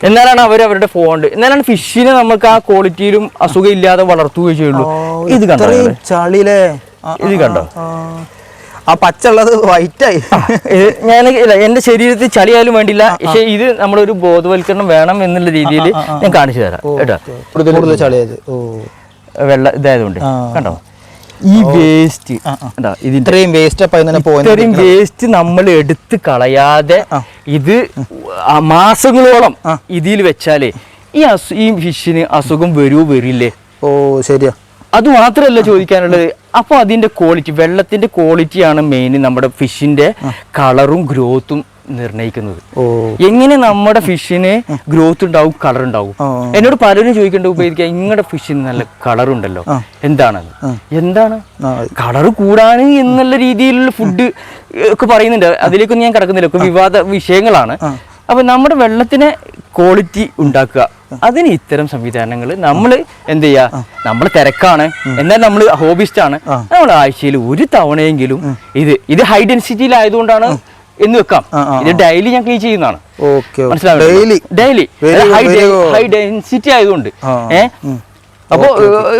എന്നാലാണ് അവർ അവരുടെ ഫോണ്ട് എന്നാലാണ് ഫിഷിനെ നമുക്ക് ആ ക്വാളിറ്റിയിലും അസുഖം ഇല്ലാതെ വളർത്തുകയും ചെയ്യുള്ളൂ. ഇത് കണ്ടോ?
ചളിയിലെ
ഇത് കണ്ടോ?
ആ. പച്ച ഉള്ളത് വൈറ്റായി
ഞാൻ എന്റെ ശരീരത്തിൽ ചളിയായാലും വേണ്ടില്ല പക്ഷെ ഇത് നമ്മളൊരു ബോധവൽക്കരണം വേണം എന്നുള്ള രീതിയിൽ ഞാൻ കാണിച്ചു തരാം കേട്ടോ.
കൂടുതൽ
വെള്ള ഇതായതുകൊണ്ട്. കണ്ടോ? ഈ വേസ്റ്റ്
ഇത്രയും വേസ്റ്റ്
ഇത്രയും വേസ്റ്റ് നമ്മൾ എടുത്ത് കളയാതെ ഇത് മാസങ്ങളോളം ഇതിൽ വെച്ചാലേ ഈ അസു ഈ ഫിഷിന് അസുഖം വരൂ വരില്ലേ?
ഓ ശരിയാ.
അത് മാത്രല്ല ചോദിക്കാനുള്ളത് അപ്പൊ അതിന്റെ ക്വാളിറ്റി വെള്ളത്തിന്റെ ക്വാളിറ്റിയാണ് മെയിൻ നമ്മുടെ ഫിഷിന്റെ കളറും ഗ്രോത്തും
നിർണയിക്കുന്നത്.
എങ്ങനെ നമ്മുടെ ഫിഷിന് ഗ്രോത്ത് ഉണ്ടാവും കളർ ഉണ്ടാവും? എന്നോട് പലരും ചോദിക്കേണ്ട ഉപയോഗിക്കുക നിങ്ങളുടെ ഫിഷിന് നല്ല കളർ ഉണ്ടല്ലോ. എന്താണത്? എന്താണ്? കളർ കൂടാൻ എന്നുള്ള രീതിയിലുള്ള ഫുഡ് ഒക്കെ പറയുന്നുണ്ട്. അതിലേക്കൊന്നും ഞാൻ കിടക്കുന്നില്ല. ഒക്കെ വിവാദ വിഷയങ്ങളാണ്. അപ്പൊ നമ്മുടെ വെള്ളത്തിന് ക്വാളിറ്റി ഉണ്ടാക്കുക. അതിന് ഇത്തരം സംവിധാനങ്ങൾ നമ്മൾ എന്ത് ചെയ്യുക നമ്മൾ തിരക്കാണ്. എന്നാൽ നമ്മൾ ഹോബിസ്റ്റ് ആണ് നമ്മൾ ആഴ്ചയിൽ ഒരു തവണയെങ്കിലും ഇത് ഇത് ഹൈ ഡെൻസിറ്റിയിലായതുകൊണ്ടാണ് എന്ന് വെക്കാം. ഇത് ഡെയിലി ഞാൻ ക്ലീൻ ചെയ്യുന്നതാണ്.
Okay daily
daily high high density ആയതുകൊണ്ട്. ഏഹ് അപ്പോൾ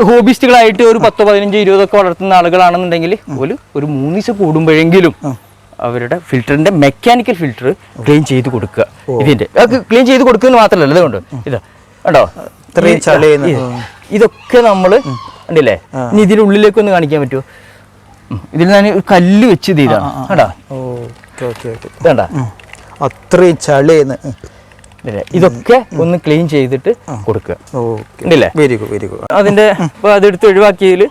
ഹോബിസ്റ്റുകളായിട്ട് ഒരു പത്തോ പതിനഞ്ചോ ഇരുപതൊക്കെ വളർത്തുന്ന ആളുകളാണെന്നുണ്ടെങ്കിൽ ഒരു ഒരു മൂന്ന് ദിവസം കൂടുമ്പോഴെങ്കിലും അവരുടെ ഫിൽറ്ററിന്റെ മെക്കാനിക്കൽ ഫിൽറ്റർ ക്ലീൻ ചെയ്ത് കൊടുക്കുക. ഇതിന്റെ ക്ലീൻ ചെയ്ത് കൊടുക്കുന്നത് മാത്രമല്ല അതുകൊണ്ട് ഇത് കണ്ടോ?
ഇത്രയും
ചളി. ഇതൊക്കെ നമ്മൾ കണ്ടില്ലേ? ഇനി ഇതിനുള്ളിലേക്ക് ഒന്ന് കാണിക്കാൻ പറ്റുമോ. ഇതിൽ ഞാൻ കല്ല് വെച്ച് ചെയ്താണ് ഇതണ്ട?
അത്രയും ചളിയെന്ന്
ഇതൊക്കെ ഒന്ന് ക്ലീൻ ചെയ്തിട്ട് കൊടുക്കുക.
ഓക്കെ.
ഉണ്ടല്ലേ
വെരി ഗുഡ് വെരി ഗുഡ്.
അതിന്റെ അതെടുത്ത് ഒഴിവാക്കിയതിൽ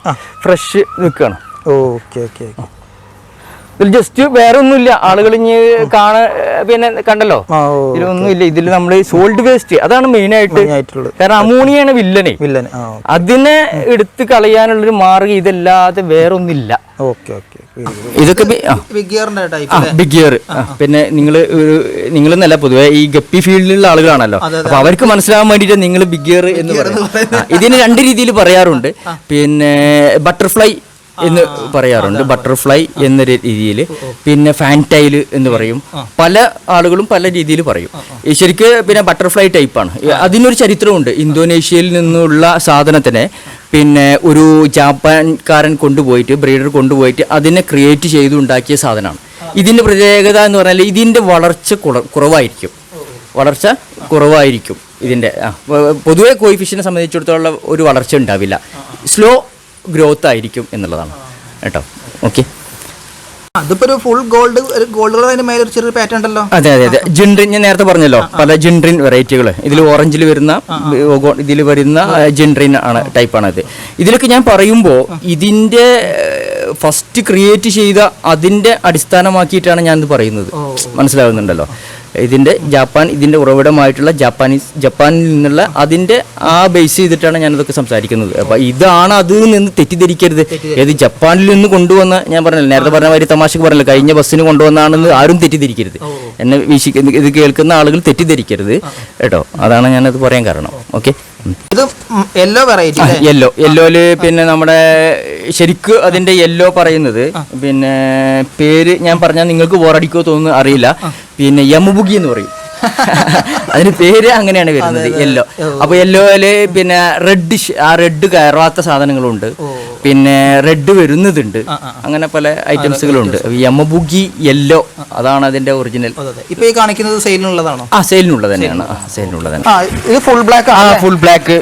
ഫ്രഷ് നിൽക്കണം
ഓക്കെ ഓക്കെ ഓക്കെ.
ഇതിൽ ജസ്റ്റ് വേറെ ഒന്നുമില്ല ആളുകൾ ഇനി കാണ പിന്നെ കണ്ടല്ലോ? ഇതിലൊന്നുമില്ല. ഇതിൽ നമ്മൾ സോൾഡ് വേസ്റ്റ് അതാണ് മെയിൻ ആയിട്ട് കാരണം അമോണിയാണ് വില്ലനെ.
വില്ലൻ
അതിനെ എടുത്ത് കളയാനുള്ളൊരു മാർഗം ഇതല്ലാതെ വേറെ ഒന്നില്ല
ഓക്കെ ഓക്കെ.
ഇതൊക്കെ ബിഗ് ഗിയർ പിന്നെ നിങ്ങൾ നിങ്ങൾ എന്നല്ല പൊതുവെ ഈ ഗപ്പി ഫീൽഡിലുള്ള ആളുകളാണല്ലോ. അപ്പൊ അവർക്ക് മനസ്സിലാവാൻ വേണ്ടിയിട്ട് നിങ്ങൾ ബിഗ് ഗിയർ എന്ന് പറയുന്നത്. ഇതിന് രണ്ട് രീതിയിൽ പറയാറുണ്ട്. പിന്നെ ബട്ടർഫ്ലൈ എന്ന് പറയാറുണ്ട്. ബട്ടർഫ്ലൈ എന്ന രീതിയിൽ പിന്നെ ഫാന്റൈൽ എന്ന് പറയും. പല ആളുകളും പല രീതിയിൽ പറയും. ശരിക്ക് പിന്നെ ബട്ടർഫ്ലൈ ടൈപ്പാണ് അതിനൊരു ചരിത്രമുണ്ട്. ഇന്തോനേഷ്യയിൽ നിന്നുള്ള സാധനത്തിനെ പിന്നെ ഒരു ജാപ്പാൻകാരൻ കൊണ്ടുപോയിട്ട് ബ്രീഡർ കൊണ്ടുപോയിട്ട് അതിനെ ക്രിയേറ്റ് ചെയ്ത് ഉണ്ടാക്കിയ സാധനമാണ് ഇതിന്റെ പ്രത്യേകത എന്ന് പറഞ്ഞാൽ ഇതിന്റെ വളർച്ച കുറവായിരിക്കും. വളർച്ച കുറവായിരിക്കും ഇതിന്റെ പൊതുവെ കോയിഫിഷിനെ സംബന്ധിച്ചിടത്തോളം ഒരു വളർച്ച ഉണ്ടാവില്ല. സ്ലോ ഗ്രോത്ത് ആയിരിക്കും എന്നുള്ളതാണ്. കേട്ടോ? ഓക്കെ
അതിപ്പോ ഒരു ഫുൾ ഗോൾഡ് ഗോൾഡ് കളർ മേലെ ഒരു ചെറിയ പാറ്റേൺ ഉണ്ടല്ലോ.
അതെ അതെ അതെ. ജിൻഡ്രിൻ ഞാൻ നേരത്തെ പറഞ്ഞല്ലോ പല ജിൻഡ്രിൻ വെറൈറ്റികൾ ഇതിൽ ഓറഞ്ചിൽ വരുന്ന ഇതിൽ വരുന്ന ജിൻഡ്രിൻ ആണ് ടൈപ്പാണ് ഇത് ഇതിലൊക്കെ ഞാൻ പറയുമ്പോൾ ഇതിന്റെ ഫസ്റ്റ് ക്രിയേറ്റ് ചെയ്ത അതിന്റെ അടിസ്ഥാനമാക്കിയിട്ടാണ് ഞാൻ ഇത് പറയുന്നത് മനസ്സിലാവുന്നുണ്ടല്ലോ ഇതിന്റെ ജപ്പാൻ ഇതിന്റെ ഉറവിടമായിട്ടുള്ള ജാപ്പാനീസ് ജപ്പാനിൽ നിന്നുള്ള അതിന്റെ ആ ബേസ് ചെയ്തിട്ടാണ് ഞാനിതൊക്കെ സംസാരിക്കുന്നത്. അപ്പം ഇതാണ് അതിൽ നിന്ന് തെറ്റിദ്ധരിക്കരുത്. ഏത് ജപ്പാനിൽ നിന്ന് കൊണ്ടുവന്ന ഞാൻ പറഞ്ഞില്ല നേരത്തെ പറഞ്ഞ മാതിരി തമാശക്ക് പറഞ്ഞില്ല കഴിഞ്ഞ ബസ്സിന് കൊണ്ടുവന്നാണെന്ന് ആരും തെറ്റിദ്ധരിക്കരുത്. എന്നെ വീക്ഷിക്കുന്ന ഇത് കേൾക്കുന്ന ആളുകൾ തെറ്റിദ്ധരിക്കരുത്. കേട്ടോ? അതാണ് ഞാനത് പറയാൻ കാരണം. ഓക്കെ?
ഇത് യെല്ലോ വെറൈറ്റി
യെല്ലോ യെല്ലോയിൽ പിന്നെ നമ്മുടെ ശരിക്ക് അതിന്റെ യെല്ലോ പറയുന്നത് പിന്നെ പേര് ഞാൻ പറഞ്ഞാൽ നിങ്ങൾക്ക് ബോറടിക്കോ തോന്നുന്നു അറിയില്ല. പിന്നെ യമുബുഗി എന്ന് പറയും. അതിന് പേര് അങ്ങനെയാണ് വരുന്നത് യെല്ലോ അപ്പൊ യെല്ലോയിൽ പിന്നെ റെഡ് ആ റെഡ് കയറാത്ത സാധനങ്ങളുണ്ട്. പിന്നെ റെഡ് വരുന്നതുണ്ട്. അങ്ങനെ പല ഐറ്റംസുകളുണ്ട് യമബുഗി യെല്ലോ അതാണ് അതിന്റെ ഒറിജിനൽ
ഇപ്പൊ ഈ കാണിക്കുന്നത് സെയിലിനുള്ളതാണോ?
ആ സെയിലിനുള്ളത് തന്നെയാണ്. ആ സെയിലിനുള്ളത്.
ഇത് ഫുൾ ബ്ലാക്ക്
ആ ഫുൾ ബ്ലാക്ക്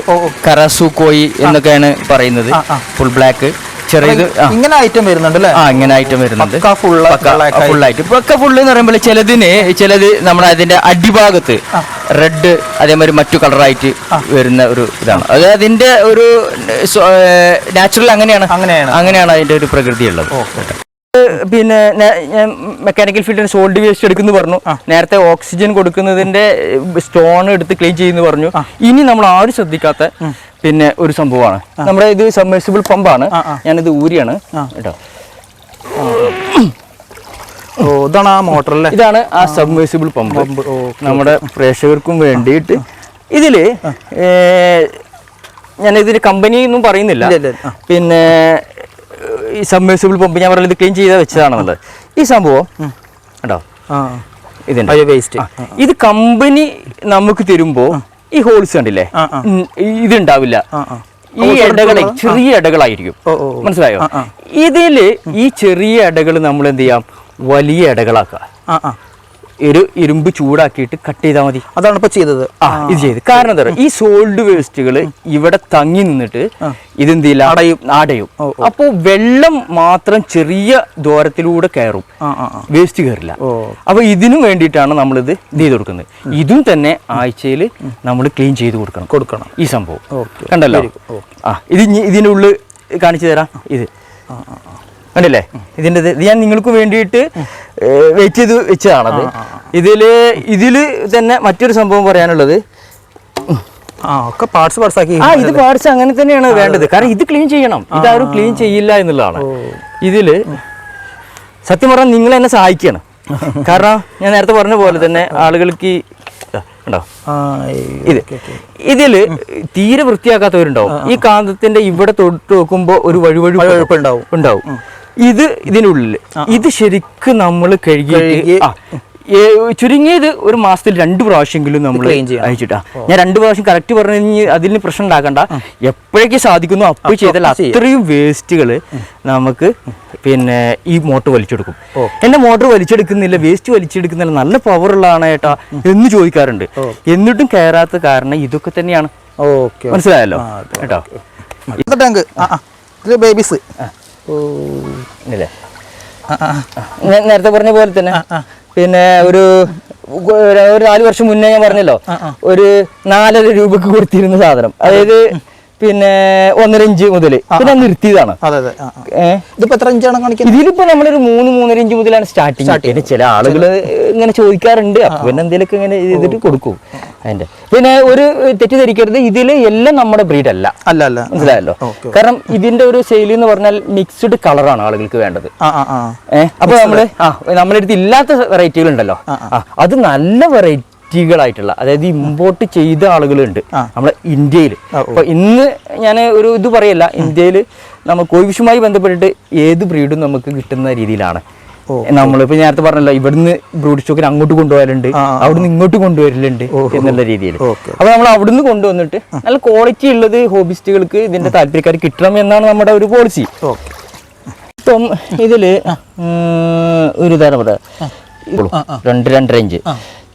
കറാസു കോയി എന്നൊക്കെയാണ് പറയുന്നത്. ഫുൾ ബ്ലാക്ക് ചെറിയത്
ഇങ്ങനെ ഐറ്റം വരുന്നുണ്ട് അല്ലേ?
ആ ഇങ്ങനെ ഐറ്റം വരുന്നുണ്ട്.
പക്ക ഫുൾ പക്ക
ഫുൾ ഐറ്റം പക്ക ഫുള്ള് എന്ന് പറയുമ്പോൾ ചിലതിന് ചിലത് നമ്മുടെ അതിന്റെ അടിഭാഗത്ത് റെഡ് അതേമാതിരി മറ്റു കളറായിട്ട് വരുന്ന ഒരു ഇതാണ്. അത് അതിന്റെ ഒരു നാച്ചുറൽ അങ്ങനെയാണ്.
അങ്ങനെയാണ്.
അങ്ങനെയാണ് അതിന്റെ ഒരു പ്രകൃതി ഉള്ളത് പിന്നെ ഞാൻ മെക്കാനിക്കൽ ഫീൽഡിന് സോൾഡ് വേസ്റ്റ് എടുക്കുന്നു പറഞ്ഞു. നേരത്തെ ഓക്സിജൻ കൊടുക്കുന്നതിന്റെ സ്റ്റോൺ എടുത്ത് ക്ലീൻ ചെയ്യുന്നു പറഞ്ഞു. ഇനി നമ്മൾ ആരും ശ്രദ്ധിക്കാത്ത പിന്നെ ഒരു സംഭവമാണ്. നമ്മുടെ ഇത് സബ്മേഴ്സിബിൾ പമ്പാണ് ഞാനിത് ഊരിയാണ് കേട്ടോ.
ഓ ഇതാണ് ആ മോട്ടർ അല്ലേ
ഇതാണ് ആ സബ്മേഴ്സിബിൾ പമ്പ് നമ്മുടെ പ്രേക്ഷകർക്കും വേണ്ടിയിട്ട്. ഇതിൽ ഞാൻ ഇതിന് കമ്പനി ഒന്നും പറയുന്നില്ല. പിന്നെ ഈ സബ്മേഴ്സിബിൾ പമ്പ് ഞാൻ പറയുന്നത് ക്ലീൻ ചെയ്താൽ വെച്ചതാണെന്നുള്ളത്. ഈ സംഭവം കേട്ടോ
അയ്യോ വേസ്റ്റ്
ഇത് കമ്പനി നമുക്ക് തരുമ്പോ ഈ ഹോൾസ് കണ്ടില്ലേ. ഇതുണ്ടാവില്ല. ഈ ഇടകളെ ചെറിയ ഇടകളായിരിക്കും. മനസ്സിലായോ. ഇതിൽ ഈ ചെറിയ ഇടകൾ നമ്മൾ എന്ത് ചെയ്യാം വലിയ ഇടകളാക്കുക ഒരു ഇരുമ്പ് ചൂടാക്കിയിട്ട് കട്ട് ചെയ്താൽ മതി.
അതാണ് ഇപ്പൊ ചെയ്തത്.
ആ ഇത് ചെയ്ത്. കാരണം എന്താ പറയുക ഈ സോൾഡ് വേസ്റ്റുകൾ ഇവിടെ തങ്ങി നിന്നിട്ട് ഇതെന്ത് ചെയ്യില്ല അടയും. അടയും. അപ്പോൾ വെള്ളം മാത്രം ചെറിയ ദ്വാരത്തിലൂടെ കയറും.
ആ ആ ആ.
വേസ്റ്റ് കയറില്ല. അപ്പൊ ഇതിനു വേണ്ടിയിട്ടാണ് നമ്മളിത് ഇത് ചെയ്ത് കൊടുക്കുന്നത്. ഇതും തന്നെ ആഴ്ചയിൽ നമ്മൾ ക്ലീൻ ചെയ്ത് കൊടുക്കണം.
കൊടുക്കണം.
ഈ സംഭവം. കണ്ടല്ലോ? ആ ഇത് ഇതിനുള്ളിൽ ഇതിന്റെ ഉള്ളിൽ കാണിച്ചു തരാം. ഇത്. കണ്ടില്ലേ? ഇതിന്റെ ഇത് ഞാൻ നിങ്ങൾക്ക് വേണ്ടിയിട്ട് വെയിറ്റ് ചെയ്ത് വെച്ചതാണത്. ഇതിൽ ഇതിൽ തന്നെ മറ്റൊരു സംഭവം പറയാനുള്ളത്.
ഒക്കെ പാർട്സ് പാർട്സ് ആക്കി
ആ ഇത് പാർട്സ് അങ്ങനെ തന്നെയാണ് വേണ്ടത്. കാരണം ഇത് ക്ലീൻ ചെയ്യണം. ഇതാരും ക്ലീൻ ചെയ്യില്ല എന്നുള്ളതാണ്. ഇതിൽ സത്യം പറഞ്ഞാൽ നിങ്ങൾ എന്നെ സഹായിക്കണം. കാരണം ഞാൻ നേരത്തെ പറഞ്ഞ പോലെ തന്നെ ആളുകൾക്ക് ഇത് ഇതിൽ തീരെ വൃത്തിയാക്കാത്തവരുണ്ടാവും. ഈ കാന്തത്തിന്റെ ഇവിടെ തൊട്ട് നോക്കുമ്പോ ഒരു വഴുവഴുപ്പ്
ഉണ്ടാവും.
ഉണ്ടാവും. ഇത് ഇതിനുള്ളിൽ. ഇത് ശരിക്കും നമ്മൾ
കഴുകി-
ചുരുങ്ങിയത് ഒരു മാസത്തിൽ രണ്ട് പ്രാവശ്യമെങ്കിലും നമ്മൾ. അയച്ചിട്ടാ ഞാൻ രണ്ട് പ്രാവശ്യം കറക്റ്റ് പറഞ്ഞു കഴിഞ്ഞാൽ അതിന് പ്രശ്നം ഉണ്ടാക്കണ്ട. എപ്പോഴേക്ക് സാധിക്കുന്നു അപ്പോൾ ചെയ്താൽ അത്രയും വേസ്റ്റുകൾ നമുക്ക് പിന്നെ ഈ മോട്ടർ വലിച്ചെടുക്കും. എന്റെ മോട്ടർ വലിച്ചെടുക്കുന്നില്ല വേസ്റ്റ് വലിച്ചെടുക്കുന്നില്ല നല്ല പവർ ഉള്ളതാണ് ഏട്ടാ എന്ന് ചോദിക്കാറുണ്ട്. എന്നിട്ടും കയറാത്ത കാരണം ഇതൊക്കെ തന്നെയാണ്. മനസ്സിലായല്ലോ കേട്ടോ?
ടാങ്ക് ബേബീസ്
ഇല്ലേ? നേരത്തെ പറഞ്ഞ പോലെ തന്നെ. പിന്നെ ഒരു ഒരു നാല് വർഷം മുന്നേ ഞാൻ പറഞ്ഞല്ലോ ഒരു നാലര രൂപക്ക് കൊടുത്തിരുന്ന സാധനം. അതായത് പിന്നെ ഒന്നര ഇഞ്ച് മുതൽ പിന്നെ നിർത്തിയതാണ്.
ഇതിപ്പോ എത്ര ഇഞ്ചാണ് കാണിക്കുന്നത്?
ഇതിലിപ്പോ നമ്മളൊരു മൂന്ന് മൂന്നര ഇഞ്ച് മുതലാണ് സ്റ്റാർട്ടിങ് പിന്നെ ചില ആളുകൾ ഇങ്ങനെ ചോദിക്കാറുണ്ട്. അപ്പൊ പിന്നെ എന്തെങ്കിലും ഇങ്ങനെ ചെയ്തിട്ട് കൊടുക്കും. അതിന്റെ. പിന്നെ ഒരു തെറ്റിദ്ധരിക്കരുത് ഇതിൽ എല്ലാം നമ്മുടെ ബ്രീഡ് അല്ല.
അല്ല അല്ല.
മനസ്സിലായല്ലോ? കാരണം ഇതിന്റെ ഒരു ശൈലി എന്ന് പറഞ്ഞാൽ മിക്സ്ഡ് കളറാണ് ആളുകൾക്ക് വേണ്ടത്. ഏഹ് അപ്പൊ നമ്മൾ ആ നമ്മുടെ അടുത്ത് ഇല്ലാത്ത വെറൈറ്റികൾ ഉണ്ടല്ലോ. അത് നല്ല വെറൈറ്റി ായിട്ടുള്ള അതായത് ഇമ്പോർട്ട് ചെയ്ത ആളുകളുണ്ട്. നമ്മുടെ ഇന്ത്യയിൽ അപ്പൊ ഇന്ന് ഞാൻ ഒരു ഇത് പറയല്ല ഇന്ത്യയിൽ നമ്മൾ കോവിഷുമായി ബന്ധപ്പെട്ടിട്ട് ഏത് ബ്രീഡും നമുക്ക് കിട്ടുന്ന രീതിയിലാണ്. നമ്മളിപ്പോ നേരത്തെ പറഞ്ഞല്ലോ ഇവിടുന്ന് ബ്രൂഡ് സ്റ്റോക്കിന് അങ്ങോട്ട് കൊണ്ടുപോകലുണ്ട്. അവിടുന്ന് ഇങ്ങോട്ട് കൊണ്ടുവരലുണ്ട് എന്നുള്ള രീതിയിൽ. അപ്പൊ നമ്മൾ അവിടുന്ന് കൊണ്ടുവന്നിട്ട് നല്ല ക്വാളിറ്റി ഉള്ളത് ഹോബിസ്റ്റുകൾക്ക് ഇതിന്റെ താല്പര്യക്കാർ കിട്ടണം എന്നാണ് നമ്മുടെ ഒരു പോളിസി ഇപ്പം ഇതിൽ ഒരു തരം പറയാം. രണ്ട് രണ്ടര ഇഞ്ച്.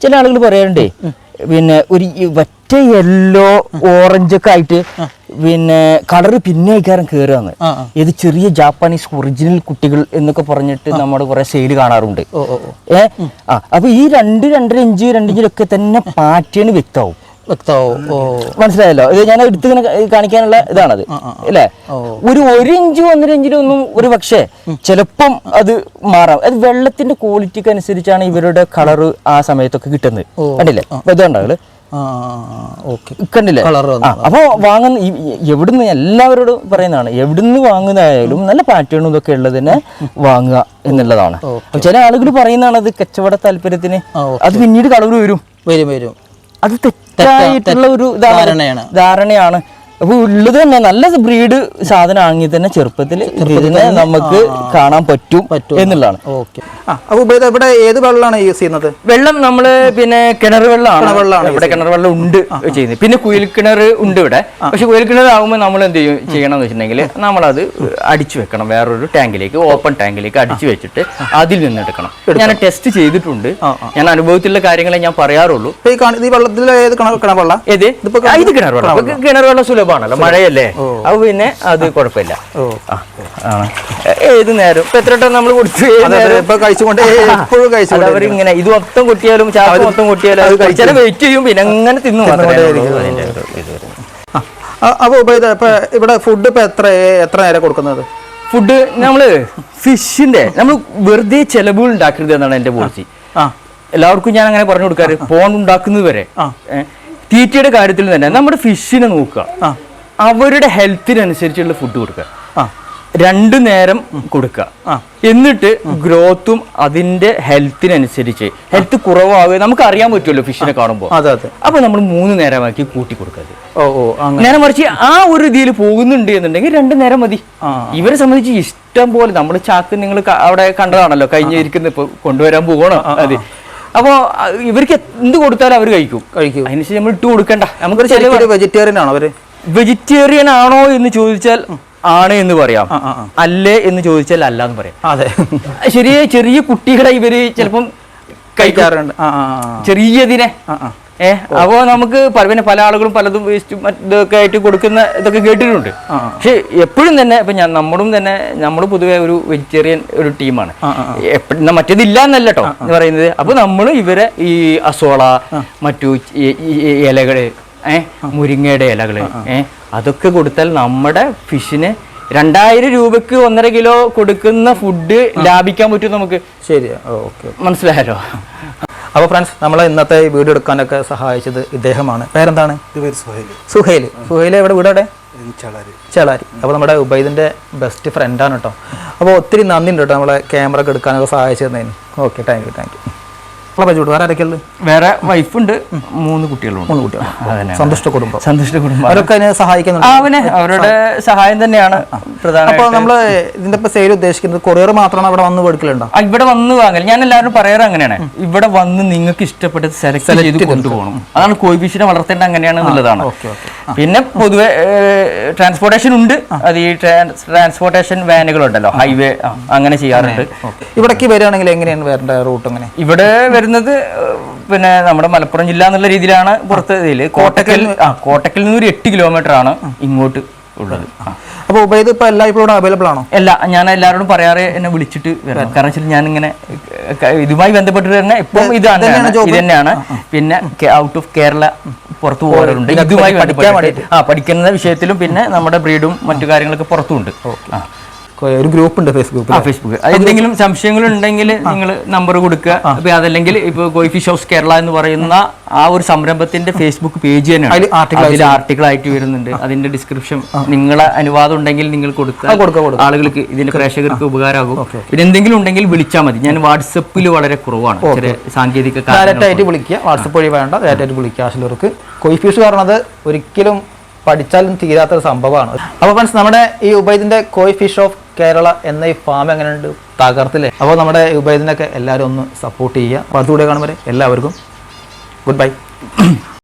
ചില ആളുകൾ പറയാറുണ്ട് പിന്നെ ഒരു ഈ വറ്റ യെല്ലോ ഓറഞ്ച് ഒക്കെ ആയിട്ട് പിന്നെ കളർ പിന്നെ ആയിക്കാരം കയറുകയാണ്. ഇത് ചെറിയ ജാപ്പാനീസ് ഒറിജിനൽ കുട്ടികൾ എന്നൊക്കെ പറഞ്ഞിട്ട് നമ്മുടെ കുറെ സെയിൽ കാണാറുണ്ട്. ഏ? ആ അപ്പൊ ഈ രണ്ട് രണ്ടര ഇഞ്ച് രണ്ട് ഇഞ്ചിലൊക്കെ തന്നെ പാറ്റേൺ വ്യക്തമാവും. മനസ്സിലായല്ലോ? ഇത് ഞാൻ എടുത്ത് കാണിക്കാനുള്ള ഇതാണത്. അല്ലേ? ഒരു ഒരു ഇഞ്ച് ഒന്നര ഇഞ്ചിലും ഒന്നും ഒരു പക്ഷേ ചിലപ്പം അത് മാറാം. അത് വെള്ളത്തിന്റെ ക്വാളിറ്റിക്ക് അനുസരിച്ചാണ് ഇവരുടെ കളർ ആ സമയത്തൊക്കെ കിട്ടുന്നത്. കണ്ടില്ലേ? ഇതുണ്ടാവുള്ളൂ കണ്ടില്ലേ? അപ്പോൾ വാങ്ങുന്ന എവിടുന്ന് എല്ലാവരോടും പറയുന്നതാണ്. എവിടുന്ന് വാങ്ങുന്നതായാലും നല്ല പാറ്റേണും ഇതൊക്കെ ഉള്ളതിനെ വാങ്ങുക എന്നുള്ളതാണ്. ചില ആളുകൾ പറയുന്നതാണ് അത് കച്ചവട താല്പര്യത്തിന് അത് പിന്നീട് കളർ വരും.
വരും വരും.
അത് തെറ്റായിട്ടുള്ള ഒരു
ധാരണയാണ്.
ധാരണയാണ്. അപ്പൊ ഉള്ളത് തന്നെ നല്ല ബ്രീഡ് സാധനമാണെങ്കിൽ തന്നെ ചെറുപ്പത്തിൽ ഇതിനെ നമുക്ക് കാണാൻ പറ്റും എന്നുള്ളതാണ്.
ഓക്കെ. ഇവിടെ ഏത് വെള്ളമാണ് യൂസ് ചെയ്യുന്നത്?
വെള്ളം നമ്മൾ പിന്നെ കിണർ വെള്ളമാണ്. ഇവിടെ കിണർ വെള്ളം ഉണ്ട് ചെയ്യുന്നത്. പിന്നെ കുയിൽ കിണർ ഉണ്ട് ഇവിടെ. പക്ഷെ കുയിൽ കിണർ ആകുമ്പോൾ നമ്മൾ എന്ത് ചെയ്യും? ചെയ്യണം എന്ന് വെച്ചിട്ടുണ്ടെങ്കിൽ നമ്മളത് അടിച്ചു വെക്കണം. വേറൊരു ടാങ്കിലേക്ക് ഓപ്പൺ ടാങ്കിലേക്ക് അടിച്ചു വെച്ചിട്ട് അതിൽ നിന്ന് എടുക്കണം. ഞാൻ ടെസ്റ്റ് ചെയ്തിട്ടുണ്ട്. ഞാൻ അനുഭവത്തിലുള്ള കാര്യങ്ങളെ ഞാൻ പറയാറുള്ളൂ.
ഈ വെള്ളത്തിൽ ഏത് കിണർ വെള്ളം
ഇത് കിണർ വെള്ളം കിണർ വെള്ളം സുലഭമാണല്ലോ മഴയല്ലേ? അപ്പൊ പിന്നെ അത് കുഴപ്പമില്ല. ഏത് നേരം? ഇപ്പൊ എത്ര വട്ടം നമ്മൾ കുടിച്ചു?
എപ്പോഴും
അവരിങ്ങനെ ഇത് മൊത്തം കൊട്ടിയാലും ചാക്ക് മൊത്തം കൊട്ടിയാലും അത് കഴിച്ചാലും വെയിറ്റ് ചെയ്യും പിന്നെ അങ്ങനെ തിന്നു
അപ്പൊ ഇവിടെ ഫുഡ് ഇപ്പൊ എത്ര എത്ര നേരം കൊടുക്കുന്നത്?
ഫുഡ് നമ്മൾ ഫിഷിന്റെ നമ്മൾ വെറുതെ ചെലവുകൾ ഉണ്ടാക്കരുത് എന്നാണ് എന്റെ പോളിസി എല്ലാവർക്കും ഞാൻ അങ്ങനെ പറഞ്ഞു കൊടുക്കാറ്. ഫോൺ ഉണ്ടാക്കുന്നത് വരെ. തീറ്റയുടെ കാര്യത്തിൽ തന്നെ നമ്മുടെ ഫിഷിനെ നോക്കുക. അവരുടെ ഹെൽത്തിനനുസരിച്ചുള്ള ഫുഡ് കൊടുക്കുക. രണ്ടു നേരം കൊടുക്കുക. എന്നിട്ട് ഗ്രോത്തും അതിന്റെ ഹെൽത്തിനനുസരിച്ച് ഹെൽത്ത് കുറവാകുക നമുക്ക് അറിയാൻ പറ്റുമല്ലോ ഫിഷിനെ കാണുമ്പോൾ.
അതെ അതെ.
അപ്പൊ നമ്മൾ മൂന്ന് നേരമാക്കി കൂട്ടി കൊടുക്കരുത്. നേരം മറിച്ച് ആ ഒരു രീതിയിൽ പോകുന്നുണ്ട് എന്നുണ്ടെങ്കിൽ രണ്ടു നേരം മതി. ഇവരെ സംബന്ധിച്ച് ഇഷ്ടം പോലെ നമ്മൾ ചാക്ക് നിങ്ങൾ അവിടെ കണ്ടതാണല്ലോ കഴിഞ്ഞ ഇരിക്കുന്ന ഇപ്പൊ കൊണ്ടുവരാൻ പോകണോ? അത്. അപ്പോ ഇവർക്ക് എന്ത് കൊടുത്താലും അവർ കഴിക്കും.
കഴിക്കും.
അതിനുശേഷം നമ്മൾ ഇട്ട് കൊടുക്കണ്ട. നമുക്ക്
വെജിറ്റേറിയൻ ആണോ അവർ?
വെജിറ്റേറിയൻ ആണോ എന്ന് ചോദിച്ചാൽ ആണ് എന്ന് പറയാം. അല്ലേ എന്ന് ചോദിച്ചാൽ അല്ല എന്ന് പറയാം.
അതെ.
ശരിയെ ചെറിയ കുട്ടികളെ ഇവർ ചിലപ്പം
കഴിക്കാറുണ്ട്.
ചെറിയതിനെ
ആ
അപ്പോൾ നമുക്ക് പല പിന്നെ പല ആളുകളും പലതും വേസ്റ്റ് ഇതൊക്കെ ആയിട്ട് കൊടുക്കുന്ന ഇതൊക്കെ കേട്ടിട്ടുണ്ട്. പക്ഷെ എപ്പോഴും തന്നെ ഇപ്പൊ ഞാൻ നമ്മളും തന്നെ നമ്മൾ പൊതുവെ ഒരു വെജിറ്റേറിയൻ ഒരു ടീമാണ്. എപ്പോഴും മറ്റേതില്ല എന്നല്ല കേട്ടോ എന്ന് പറയുന്നത്. അപ്പൊ നമ്മൾ ഇവരെ ഈ അസോള മറ്റു ഇലകൾ ഏഹ് മുരിങ്ങയുടെ ഇലകൾ ഏഹ് അതൊക്കെ കൊടുത്താൽ നമ്മുടെ ഫിഷിന് രണ്ടായിരം രൂപക്ക് ഒന്നര കിലോ കൊടുക്കുന്ന ഫുഡ് ലാഭിക്കാൻ പറ്റും നമുക്ക്.
ശരി ഓക്കെ.
മനസ്സിലായല്ലോ?
അപ്പോൾ ഫ്രണ്ട്സ് നമ്മളെ ഇന്നത്തെ ഈ വീഡിയോ എടുക്കാനൊക്കെ സഹായിച്ചത് ഇദ്ദേഹമാണ്. പേരെന്താണ്?
സുഹേൽ. സുഹൈൽ
സുഹൈൽ സുഹൈൽ എവിടെ വീട് എവിടെ
ചളാരി.
ചേളാരി. അപ്പോൾ നമ്മുടെ ഉബൈദിന്റെ ബെസ്റ്റ് ഫ്രണ്ടാണ് കേട്ടോ അപ്പോൾ ഒത്തിരി നന്ദി ഉണ്ട് കേട്ടോ നമ്മളെ ക്യാമറ ഒക്കെ എടുക്കാനൊക്കെ സഹായിച്ചു തന്നതിന് okay thank you thank you വേറെ
വൈഫുണ്ട് മൂന്ന് കുട്ടികളുണ്ട്.
മൂന്ന് കുട്ടികൾ. സന്തുഷ്ട കുടുംബം.
സന്തുഷ്ട കുടുംബം.
അവരൊക്കെ അതിനെ സഹായിക്കുന്നുണ്ട്.
അവനെ അവരുടെ സഹായം തന്നെയാണ് പ്രധാന
അപ്പോൾ നമ്മൾ ഇതിന്റെ ഇപ്പോൾ സെയിൽ ഉദ്ദേശിക്കുന്നത് കൊറിയർ മാത്രമാണ് അവിടെ വന്ന് കൊടുക്കലുണ്ടോ?
ഇവിടെ വന്ന് വാങ്ങൽ ഞാൻ എല്ലാവരും പറയാറ് അങ്ങനെയാണ്. ഇവിടെ വന്ന് നിങ്ങൾക്ക് ഇഷ്ടപ്പെട്ടത് സെലക്ട് ചെയ്ത് കൊണ്ടുപോകണം. അതാണ് കോയിഫിഷിനെ വളർത്തേണ്ട അങ്ങനെയാണ് എന്നുള്ളതാണ്. പിന്നെ പൊതുവെ ട്രാൻസ്പോർട്ടേഷൻ ഉണ്ട്. അത് ഈ ട്രാൻസ്പോർട്ടേഷൻ വാനുകളുണ്ടല്ലോ ഹൈവേ അങ്ങനെ ചെയ്യാറുണ്ട്.
ഇവിടേക്ക് വരികയാണെങ്കിൽ എങ്ങനെയാണ് വരേണ്ട റൂട്ട് അങ്ങനെ
ഇവിടെ വരുന്നത് പിന്നെ നമ്മുടെ മലപ്പുറം ജില്ല എന്നുള്ള രീതിയിലാണ് പുറത്ത് ഇതിൽ. കോട്ടക്കൽ ആ കോട്ടക്കൽ നിന്ന് ഒരു എട്ട് കിലോമീറ്റർ ആണ് ഇങ്ങോട്ട് ഉള്ളത്.
അപ്പോൾ ഉബൈദ് ഇപ്പോൾ എല്ലാ ഇപ്പോഴും അവൈലബിൾ ആണോ?
അല്ല ഞാൻ എല്ലാവരോടും പറയാറ് എന്നെ വിളിച്ചിട്ട് വരാം കാരണം വെച്ചാൽ ഞാൻ ഇങ്ങനെ ഇതുമായി ബന്ധപ്പെട്ട് തന്നെ ഇപ്പം ഇത് തന്നെയാണ് ഇത് തന്നെയാണ്. പിന്നെ ഔട്ട് ഓഫ് കേരള പുറത്തു പോകാറുണ്ട്. ഇതുമായി
പഠിക്കാൻ
ആ പഠിക്കുന്ന വിഷയത്തിലും പിന്നെ നമ്മുടെ ബ്രീഡും മറ്റു കാര്യങ്ങളൊക്കെ പുറത്തുണ്ട്. ആ.
ഒരു ഗ്രൂപ്പ് ഉണ്ട് ഫേസ്ബുക്കിൽ
ആ ഫേസ്ബുക്ക് എന്തെങ്കിലും സംശയങ്ങൾ ഉണ്ടെങ്കിൽ നിങ്ങൾ നമ്പർ കൊടുക്കുക. അപ്പൊ അതല്ലെങ്കിൽ ഇപ്പൊ കോഫി ഷോസ് കേരള എന്ന് പറയുന്ന ആ ഒരു സംരംഭത്തിന്റെ ഫേസ്ബുക്ക് പേജ് തന്നെയാണ്. അതിൽ ആർട്ടിക്കിൾ ആയിട്ട് വരുന്നുണ്ട്. അതിന്റെ ഡിസ്ക്രിപ്ഷൻ നിങ്ങളെ അനുവാദം ഉണ്ടെങ്കിൽ നിങ്ങൾ കൊടുക്കുക. ആളുകൾക്ക് ഇതിന്റെ പ്രേക്ഷകർക്ക് ഉപകാരമാകും. പിന്നെ എന്തെങ്കിലും ഉണ്ടെങ്കിൽ വിളിച്ചാൽ മതി. ഞാൻ വാട്സപ്പിൽ വളരെ കുറവാണ്. സാങ്കേതിക
ഡയറക്റ്റ് ആയിട്ട് വിളിക്കുക. വാട്സപ്പ് വഴി വേണ്ട. ഡയറക്റ്റ് ആയിട്ട് വിളിക്കുക ആശുപത്രിക്ക് കോയിഫീസ് പറഞ്ഞത് ഒരിക്കലും പഠിച്ചാലും തീരാത്തൊരു സംഭവമാണ്. അപ്പോൾ ഫ്രണ്ട്സ് നമ്മുടെ ഈ ഉബൈദിന്റെ കോയി ഫിഷ് ഓഫ് കേരള എന്ന ഈ ഫാം എങ്ങനെയുണ്ട്? തകർത്തില്ലേ? അപ്പോൾ നമ്മുടെ ഉബൈദിനൊക്കെ എല്ലാവരും ഒന്ന് സപ്പോർട്ട് ചെയ്യുക. അപ്പോൾ അതുകൂടെ കാണുമ്പോൾ എല്ലാവർക്കും ഗുഡ് ബൈ